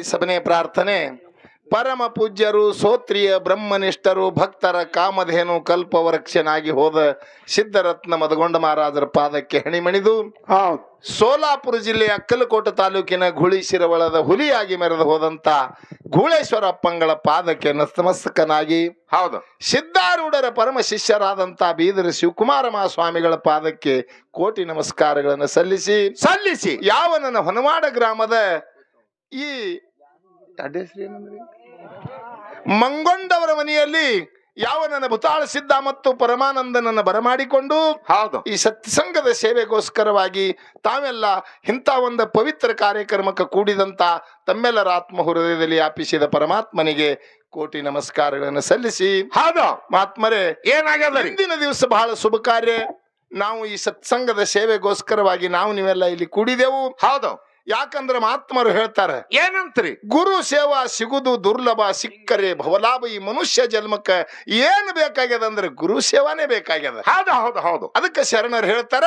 सबने प्रार्थने ಪರಮ ಪೂಜ್ಯರು ಸೋತ್ರಿಯ ಬ್ರಹ್ಮನಿಷ್ಠರು ಭಕ್ತರ ಕಾಮಧೇನು ಕಲ್ಪವೃಕ್ಷನಾಗಿ ಹೋದ ಸಿದ್ಧರತ್ನ ಮದಗೊಂಡ ಮಹಾರಾಜರ ಪಾದಕ್ಕೆ ಹಣಿಮಣಿದು ಹೌದು. ಸೋಲಾಪುರ ಜಿಲ್ಲೆಯ ಅಕ್ಕಲಕೋಟೆ ತಾಲೂಕಿನ ಗುಳಿ ಶಿರವಳದ ಹುಲಿಯಾಗಿ ಮೆರೆದು ಹೋದಂತ ಗೂಳೇಶ್ವರಪ್ಪಂಗಳ ಪಾದಕ್ಕೆ ನಸ್ತಮಸ್ತಕನಾಗಿ ಹೌದು. ಸಿದ್ಧಾರೂಢರ ಪರಮ ಶಿಷ್ಯರಾದಂತ ಬೀದರ ಶಿವಕುಮಾರ ಮಹಾಸ್ವಾಮಿಗಳ ಪಾದಕ್ಕೆ ಕೋಟಿ ನಮಸ್ಕಾರಗಳನ್ನು ಸಲ್ಲಿಸಿ ಸಲ್ಲಿಸಿ. ಯಾವ ನನ್ನ ಹೊನವಾಡ ಗ್ರಾಮದ ಈ ಅಡ್ಡ ಹೆಸ್ರು ಏನಂದ್ರಿ? ಮಂಗೊಂಡವರ ಮನೆಯಲ್ಲಿ ಯಾವ ನನ್ನ ಭೂತಾಳ ಸಿದ್ಧ ಮತ್ತು ಪರಮಾನಂದನನ್ನು ಬರಮಾಡಿಕೊಂಡು ಹೌದು. ಈ ಸತ್ಸಂಗದ ಸೇವೆಗೋಸ್ಕರವಾಗಿ ತಾವೆಲ್ಲ ಇಂಥ ಒಂದು ಪವಿತ್ರ ಕಾರ್ಯಕ್ರಮಕ್ಕೆ ಕೂಡಿದಂತ ತಮ್ಮೆಲ್ಲರ ಆತ್ಮ ಹೃದಯದಲ್ಲಿ ಯಾಪಿಸಿದ ಪರಮಾತ್ಮನಿಗೆ ಕೋಟಿ ನಮಸ್ಕಾರಗಳನ್ನು ಸಲ್ಲಿಸಿ. ಹೌದು. ಮಹಾತ್ಮರೇ ಏನಾಗಲ್ಲ ಇಂದಿನ ದಿವಸ ಬಹಳ ಶುಭ ಕಾರ್ಯ. ನಾವು ಈ ಸತ್ಸಂಗದ ಸೇವೆಗೋಸ್ಕರವಾಗಿ ನಾವು ನೀವೆಲ್ಲ ಇಲ್ಲಿ ಕೂಡಿದೆವು. ಹೌದು. ಯಾಕಂದ್ರೆ ಮಹಾತ್ಮರು ಹೇಳ್ತಾರೆ ಏನಂತ್ರಿ? ಗುರು ಸೇವಾ ಸಿಗುದು ದುರ್ಲಭ ಸಿಕ್ಕರೆ ಭವಲಾಭ. ಈ ಮನುಷ್ಯ ಜನ್ಮಕ್ಕ ಏನ್ ಬೇಕಾಗ್ಯದ ಅಂದ್ರೆ ಗುರು ಸೇವಾನೇ ಬೇಕಾಗ್ಯದ. ಹೌದು ಹೌದು ಹೌದು. ಅದಕ್ಕೆ ಶರಣರು ಹೇಳ್ತಾರ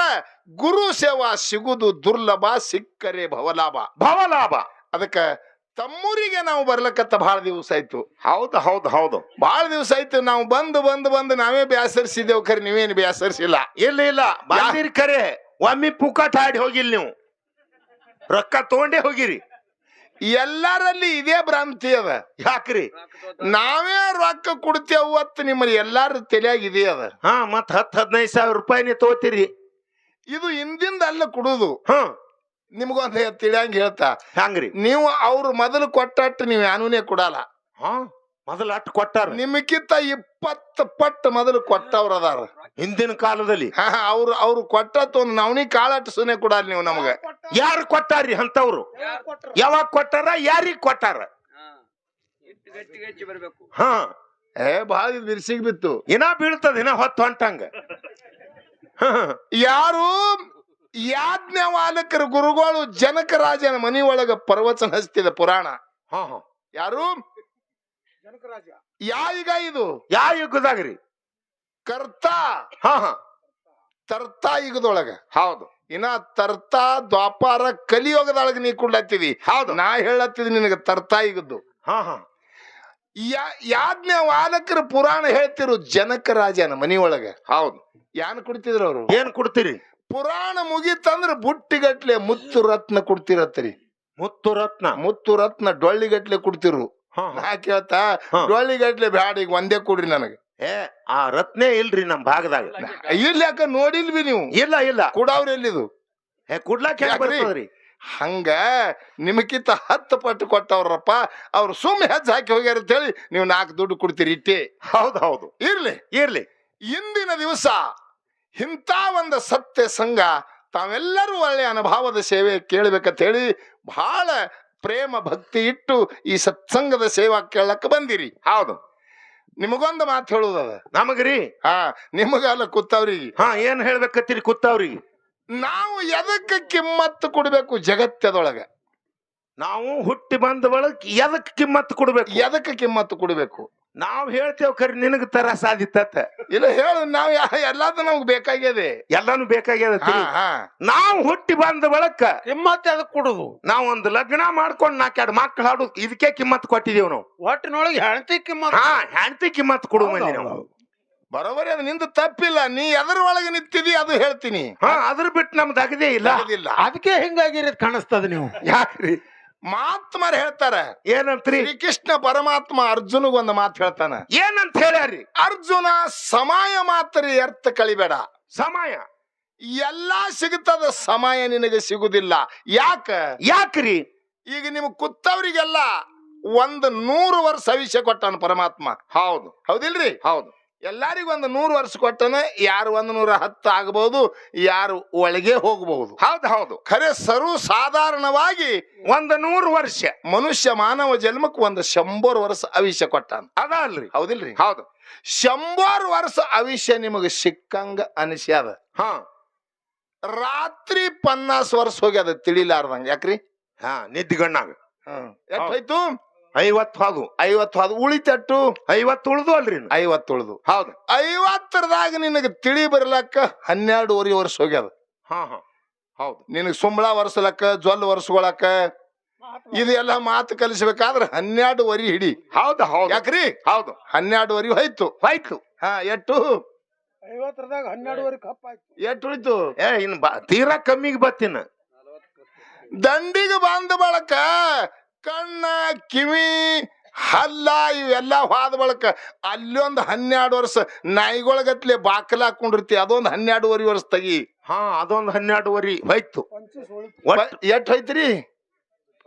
ಗುರು ಸೇವಾ ಸಿಗುದು ದುರ್ಲಭ ಸಿಕ್ಕರೆ ಭವಲಾಭ. ಭವಲಾಭ. ಅದಕ್ಕೆ ತಮ್ಮೂರಿಗೆ ನಾವು ಬರ್ಲಕತ್ತ ಬಹಳ ದಿವಸ ಆಯ್ತು. ಹೌದು ಹೌದು ಹೌದು. ಬಹಳ ದಿವಸ ಆಯ್ತು ನಾವು ಬಂದು ಬಂದು ಬಂದು ನಾವೇ ಬ್ಯಾಸರಿಸಿದ್ದೇವು ಖರೆ ನೀವೇನು ಬ್ಯಾಸರಿಸಿಲ್ಲ. ಇಲ್ಲ ಇಲ್ಲ. ಬಂದಿರಿ ಕರೆ ಒಮ್ಮೆ ಪುಕಾಟ ಆಡಿ ಹೋಗಿಲ್ಲ ನೀವು. ರೊಕ್ಕ ತಗೊಂಡೇ ಹೋಗಿರಿ. ಎಲ್ಲರಲ್ಲಿ ಇದೇ ಭ್ರಾಂತಿ ಅದ. ಯಾಕ್ರಿ? ನಾವೇ ರೊಕ್ಕ ಕೊಡ್ತೇವ ಅವತ್ತು ನಿಮ್ಮಲ್ಲಿ ಎಲ್ಲಾರ ತಲೆಯಾಗ ಇದೇ ಅದ. ಹಾ ಮತ್ ಹತ್ ಹದಿನೈದು ಸಾವಿರ ರೂಪಾಯಿನೇ ತಗೋತೀರಿ. ಇದು ಹಿಂದಿಂದ ಅಲ್ಲ ಕೊಡುದು. ಹ. ನಿಮ್ಗೊಂದು ತಿಳಿಯಂಗ ಹೇಳ್ತಾ. ಹಂಗ್ರಿ ನೀವು ಅವ್ರು ಮೊದಲು ಕೊಟ್ಟಟ್ಟು ನೀವು ಯಾನೂನೇ ಕೊಡಲ್ಲ. ಹಾ. ಮೊದಲ ಅಟ್ ಕೊಟ್ಟಾರ. ನಿಮಗಿಂತ ಇಪ್ಪತ್ತು ಪಟ್ಟು ಮೊದಲು ಕೊಟ್ಟವ್ರ ಅದಾರ. ಹಿಂದಿನ ಕಾಲದಲ್ಲಿ. ಹಾ ಅವ್ರು ಅವ್ರು ಕೊಟ್ಟತ್ತು ಒಂದು ನವನಿ ಕಾಳಟ್ಟು ಸುನೆ ಕೊಡಲ್ಲ ನೀವು ನಮಗ. ಯಾರು ಕೊಟ್ಟಾರ್ರಿ ಅಂತವ್ರು? ಯಾವಾಗ ಕೊಟ್ಟಾರ? ಯಾರಿಗ್ ಕೊಟ್ಟಾರ? ಎಷ್ಟು ಗಟ್ಟಿ ಗಟ್ಟಿ ಬರ್ಬೇಕು. ಹಾ. ಏ ಬಹಳ ಬಿರ್ಸಿಗ್ ಬಿತ್ತು. ಇನ್ನ ಬೀಳ್ತದ ಇನ್ನ ಹೊತ್ತು ಹೊಂಟಂಗ. ಯಾರು ಯಾಜ್ಞವಾಲಕರ ಗುರುಗಳು ಜನಕ ರಾಜನ ಮನಿ ಒಳಗ ಪ್ರವಚನ ಹಚ್ತಿದ ಪುರಾಣ. ಹಾ, ಹಾ. ಯಾರು? ಯಾ ಯುಗ ಇದು? ಯಾ ಯುಗದಾಗ್ರಿ ಕರ್ತ. ಹಾ ಹಾ. ತರ್ತಾ ಯುಗದೊಳಗ ಹೌದು. ಇನ್ನ ತರ್ತಾ ದ್ವಾಪಾರ ಕಲಿಯೋಗದೊಳಗ ನೀ ಕುಡ್ಲತ್ತಿದಿ. ಹೌದು. ನಾ ಹೇಳತ್ತಿದ್ ನಿನಗೆ ತರ್ತ ಯುಗದ್ದು ಹಾ ಹಾ. ಯಾ- ಯಾಜ್ಞ ವಾದಕರು ಪುರಾಣ ಹೇಳ್ತಿರು ಜನಕ ರಾಜನ ಮನಿಯೊಳಗ. ಹೌದು. ಯಾನ್ ಕುಡ್ತಿದ್ರು ಅವರು? ಏನ್ ಕೊಡ್ತೀರಿ? ಪುರಾಣ ಮುಗಿತಂದ್ರ ಬುಟ್ಟಿಗಟ್ಲೆ ಮುತ್ತು ರತ್ನ ಕುಡ್ತಿರತ್ತರಿ. ಮುತ್ತು ರತ್ನ? ಮುತ್ತು ರತ್ನ ಡೊಳ್ಳಿಗಟ್ಲೆ ಕುಡ್ತಿರು. ನಾ ಕೇಳ್ತಾ ಹಾ. ಡೊಳ್ಳಿಗಟ್ಲೆ ಬ್ಯಾಡ ಈಗ ಒಂದೇ ಕೊಡ್ರಿ ನನಗೆ. ಏ ಆ ರತ್ನೇ ಇಲ್ರಿ ನಮ್ ಭಾಗದಾಗ. ಇಲ್ಲ ಯಾಕ ನೋಡಿಲ್ವಿ ನೀವು? ಇಲ್ಲ ಇಲ್ಲ. ಕೊಡವ್ರಿ ಎಲ್ಲಿದು? ಏ ಕುಡ್ಲಾಕ್ ಹೆಂಗ್ ಯಾಕ್ರಿ? ಬರ್ತದ್ರಿ? ಹಂಗ ನಿಮಕಿಂತ ಹತ್ತು ಪಟ್ಟು ಕೊಟ್ಟವ್ರಪ್ಪ ಅವ್ರು ಸುಮ್ಮನೆ ಹೆಜ್ಜೆ ಹಾಕಿ ಹೋಗ್ಯಾರ ಅಂತ ಹೇಳಿ ನೀವು ನಾಲ್ಕು ದುಡ್ಡು ಕೊಡ್ತೀರಿ ಇಟ್ಟಿ. ಹೌದು ಹೌದು. ಇರ್ಲಿ. ಇರ್ಲಿ. ಇಂದಿನ ದಿವಸ ಇಂಥ ಒಂದು ಸತ್ಯ ಸಂಘ ತಾವೆಲ್ಲರೂ ಒಳ್ಳೆ ಅನುಭವದ ಸೇವೆ ಕೇಳಬೇಕಂತ ಹೇಳಿ ಬಹಳ ಪ್ರೇಮ ಭಕ್ತಿ ಇಟ್ಟು ಈ ಸತ್ಸಂಗದ ಸೇವಾ ಕೇಳಕ್ ಬಂದಿರಿ. ಹೌದು. ನಿಮಗೊಂದು ಮಾತು ಹೇಳುದದ? ನಮಗ್ರಿ? ಹಾ ನಿಮಗಲ್ಲ ಕೂತವ್ರಿಗೆ. ಹಾ ಏನ್ ಹೇಳ್ಬೇಕತ್ತೀರಿ ಕೂತಾವ್ರಿಗೆ? ನಾವು ಎದಕ್ಕೆ ಕಿಮ್ಮತ್ತು ಕೊಡ್ಬೇಕು ಜಗತ್ತದೊಳಗ? ನಾವು ಹುಟ್ಟಿ ಬಂದ ಬಳಕ ಎದಕ್ ಕಿಮ್ಮತ್ತು ಕೊಡ್ಬೇಕು? ಎದಕ್ಕೆ ಕಿಮ್ಮತ್ತು ಕೊಡ್ಬೇಕು? ನಾವ್ ಹೇಳ್ತೇವ್ ಕರಿ ನಿನಗ ತರ ಸಾಧಿತ್ತ ಇಲ್ಲ ಹೇಳು ನಾವು ಎಲ್ಲಾದ ನಮ್ಗೆ ಬೇಕಾಗ್ಯದೆ. ಎಲ್ಲಾನು ಬೇಕಾಗ್ಯದ ಹಾ ಹಾ. ನಾವು ಹುಟ್ಟಿ ಬಂದ ಬಳಕ ಕಿಮ್ಮತ್ ಅದಕ್ಕೆ ಕೊಡುದು. ನಾವ್ ಒಂದು ಲಗ್ನ ಮಾಡ್ಕೊಂಡ್ ಎರಡು ಮಕ್ಕಳು ಹಾಡು ಇದಕ್ಕೆ ಕಿಮ್ಮತ್ ಕೊಟ್ಟಿದೀವಿ ನಾವು. ಒಟ್ಟಿನೊಳಗೆ ಹೆಣ್ತಿ ಕಿಮ್ಮತ್ ಹಾ ಹೆಣ್ತಿ ಕಿಮ್ಮತ್ ಕೊಡು ಮಂದಿ ನಾವು. ಬರೋಬರಿ ಅದು ನಿಂದು ತಪ್ಪಿಲ್ಲ. ನೀ ಎದ್ರ ಒಳಗೆ ನಿಂತಿದಿ ಅದು ಹೇಳ್ತೀನಿ. ಹಾ ಅದ್ರ ಬಿಟ್ಟು ನಮ್ದು ಅಗದೇ ಇಲ್ಲ. ಅದಿಲ್ಲ ಅದಕ್ಕೆ ಹಿಂಗಾಗಿರೋದು ಕಾಣಿಸ್ತದ ನೀವು. ಯಾಕ್ರಿ? ಮಹಾತ್ಮರು ಹೇಳ್ತಾರ ಏನಂತ್ರಿ? ಶ್ರೀಕೃಷ್ಣ ಪರಮಾತ್ಮ ಅರ್ಜುನಗ್ ಒಂದು ಮಾತು ಹೇಳ್ತಾನ. ಏನಂತ ಹೇಳ್ಯಾರಿ? ಅರ್ಜುನ ಸಮಯ ಮಾತ್ರ ಅರ್ಥ ಕಳಿಬೇಡ ಸಮಯ. ಎಲ್ಲಾ ಸಿಗುತ್ತದ ಸಮಯ ನಿನಗೆ ಸಿಗುದಿಲ್ಲ. ಯಾಕ? ಯಾಕ್ರಿ? ಈಗ ನಿಮ್ ಕುತ್ತವ್ರಿಗೆಲ್ಲ ಒಂದ್ ನೂರು ವರ್ಷ ಅವಿಷ್ಯ ಕೊಟ್ಟಾನ ಪರಮಾತ್ಮ. ಹೌದು. ಹೌದಿಲ್ರಿ? ಹೌದು. ಎಲ್ಲರಿಗೂ ಒಂದು ನೂರು ವರ್ಷ ಕೊಟ್ಟನ ಯಾರು ಒಂದು ನೂರ ಹತ್ತು ಆಗಬಹುದು ಯಾರು ಒಳಗೆ ಹೋಗಬಹುದು ಹೌದು ಹೌದು. ಖರೆ ಸರ್ವ ಸಾಧಾರಣವಾಗಿ ಒಂದು ನೂರು ವರ್ಷ ಮನುಷ್ಯ ಮಾನವ ಜನ್ಮಕ್ಕೆ ಒಂದು ಶಂಬರ್ ವರ್ಷ ಅವಿಷ್ಯ ಕೊಟ್ಟಾನ. ಅದ ಅಲ್ರಿ? ಹೌದಿಲ್ರಿ. ಹೌದು. ಶಂಬರ್ ವರ್ಷ ಅವಿಷ್ಯ ನಿಮಗೆ ಸಿಕ್ಕಂಗ ಅನಿಸ್ಯಾದ ಹಾ. ರಾತ್ರಿ ಪನ್ನಾಸ್ ವರ್ಷ ಹೋಗ್ಯದ ತಿಳಿಲಾರ್ದಂಗ ಯಾಕ್ರಿ? ಹಾ ನಿದ್ದಿಗಣ್ಣಾಗ ಎಷ್ಟಾಯ್ತು? ಐವತ್ತು ಹೌದು ಐವತ್ತು ಹೋದು ಉಳಿತಟ್ಟು ಐವತ್ತು ಉಳ್ದು ಅಲ್ರಿ. ಐವತ್ತು ಉಳಿದು. ಹೌದು. ಐವತ್ತರದಾಗ ನಿನಗೆ ತಿಳಿ ಬರ್ಲಕ್ಕ ಹನ್ನೆರಡೂವರೆ ವರ್ಷ ಹೋಗ್ಯದ. ಹಾ ಹಾ. ಹೌದು. ನಿನಗೆ ಸುಂಬಳ ವರ್ಷಲಕ್ಕ ಜೊಲ್ ಒರೆಸ್ಕೊಳಕ ಇದೆಲ್ಲ ಮಾತು ಕಲಿಸ್ಬೇಕಾದ್ರೆ ಹನ್ನೆರಡು ವರಿ ಹಿಡಿ. ಹೌದು ಹೌದು. ಯಾಕ್ರಿ? ಹೌದು. ಹನ್ನೆರಡು ವರಿ ಹೋಯ್ತು. ಹೋಯ್ತು. ಹಾ ಎಟ್ಟು? ಐವತ್ತರದಾಗ ಹನ್ನೆರಡುವರೆ ಕಪ್ ಆಯ್ತು. ಎಷ್ಟು ಉಳಿತು? ಏ ಇನ್ ಬಾ ತೀರಾ ಕಮ್ಮಿಗೆ ಬತ್ತಿನ. ದಂಡಿಗೆ ಬಂದ ಬಳಕ ಕಣ್ಣ ಕಿವಿ ಹಲ್ಲ ಇವೆಲ್ಲ ಹೋದ ಬಳಕ ಅಲ್ಲೊಂದು ಹನ್ನೆರಡು ವರ್ಷ ನಾಯಿಗೊಳಗತ್ಲೆ ಬಾಕಲ ಹಾಕೊಂಡಿರ್ತಿ ಅದೊಂದು ಹನ್ನೆರಡುವರೆ ವರ್ಷ ತೆಗಿ. ಹಾ ಅದೊಂದು ಹನ್ನೆರಡುವರಿ ಹೋಯ್ತು. ಎಟ್ ಹೋಯ್ತ್ರಿ?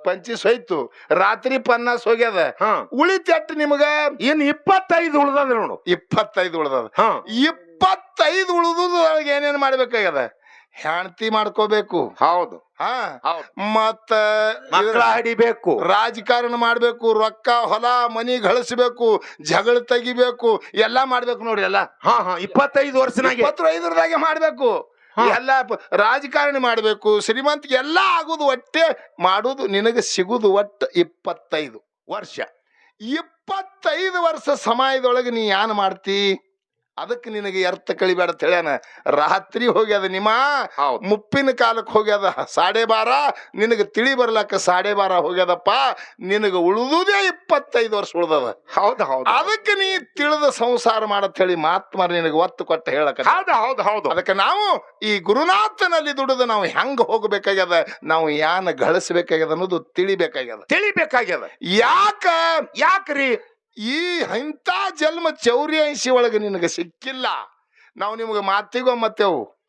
ಪಂಚೀಸ್ ಹೋಯ್ತು. ರಾತ್ರಿ ಪನ್ನಾಸ್ ಹೋಗ್ಯದ. ಹಾ. ಉಳಿತ ಎಟ್ ನಿಮಗ? ಏನ್ ಇಪ್ಪತ್ತೈದು ಉಳ್ದದ ನೋಡು. ಇಪ್ಪತ್ತೈದು ಉಳ್ದದ. ಹಾ. ಇಪ್ಪತ್ತೈದು ಉಳ್ದು ಏನೇನ್ ಮಾಡ್ಬೇಕಾಗ್ಯದ? ಹೆಣ್ತಿ ಮಾಡ್ಕೋಬೇಕು. ಹೌದು. ಹಾ? ಹೌದು. ಮತ್ತ ಮಕ್ಕಳ ಹಿಡಿಬೇಕು. ರಾಜಕಾರಣ ಮಾಡ್ಬೇಕು ರೊಕ್ಕ ಹೊಲ ಮನಿ ಗಳಿಸ್ಬೇಕು ಜಗಳ ತೆಗಿಬೇಕು ಎಲ್ಲಾ ಮಾಡ್ಬೇಕು ನೋಡ್ರಿ ಎಲ್ಲ. ಹಾ ಹಾ ಇಪ್ಪತ್ತೈದು ವರ್ಷನಾಗೆ. ಇಪ್ಪತ್ತೈದರದಾಗೆ ಮಾಡ್ಬೇಕು. ಎಲ್ಲ ರಾಜಕಾರಣಿ ಮಾಡ್ಬೇಕು ಶ್ರೀಮಂತಿಗೆ ಎಲ್ಲಾ ಆಗುದು ಒಟ್ಟೆ ಮಾಡುದು ನಿನಗೆ ಸಿಗುದು ಒಟ್ಟು ಇಪ್ಪತ್ತೈದು ವರ್ಷ. ಇಪ್ಪತ್ತೈದು ವರ್ಷ ಸಮಯದೊಳಗೆ ನೀ ಏನ್ ಮಾಡ್ತಿ? ಅದಕ್ಕೆ ನಿನಗೆ ಅರ್ಥ ಕಳಿಬೇಡ ಅಂತ ಹೇಳ್ಯಾನ. ರಾತ್ರಿ ಹೋಗ್ಯದ ನಿಮ್ಮ ಮುಪ್ಪಿನ ಕಾಲಕ್ಕೆ ಹೋಗ್ಯದ ಸಾಡೆ ಬಾರ ನಿನಗೆ ತಿಳಿ ಬರ್ಲಕ್ಕ ಸಾಡೆ ಬಾರ ಹೋಗ್ಯದಪ್ಪ ನಿನಗೆ ಉಳಿದುದೇ ಇಪ್ಪತ್ತೈದು ವರ್ಷ ಉಳ್ದದ. ಹೌದು ಹೌದು ಅದಕ್ಕೆ ನೀ ತಿಳಿದ ಸಂಸಾರ ಮಾಡತ್ ಹೇಳಿ ಮಾತ್ಮಾರ ನಿನಗೆ ಒತ್ತು ಕೊಟ್ಟ ಹೇಳಕ ಹೌದು ಹೌದು ಹೌದು. ಅದಕ್ಕೆ ನಾವು ಈ ಗುರುನಾಥನಲ್ಲಿ ದುಡಿದು ನಾವು ಹೆಂಗ ಹೋಗ್ಬೇಕಾಗ್ಯದ ನಾವು ಯಾನ ಗಳಿಸ್ಬೇಕಾಗ್ಯದ ಅನ್ನೋದು ತಿಳಿಬೇಕಾಗ್ಯದ. ತಿಳಿಬೇಕಾಗ್ಯದ. ಯಾಕ? ಯಾಕ್ರಿ? ಈ ಇಂಥ ಜನ್ಮ ಚೌರ್ಯಾಂಶಿ ಒಳಗೆ ನಿನಗೆ ಸಿಕ್ಕಿಲ್ಲ. ನಾವು ನಿಮಗೆ ಮಾತಿಗೊಮ್ಮತ್ತೇವು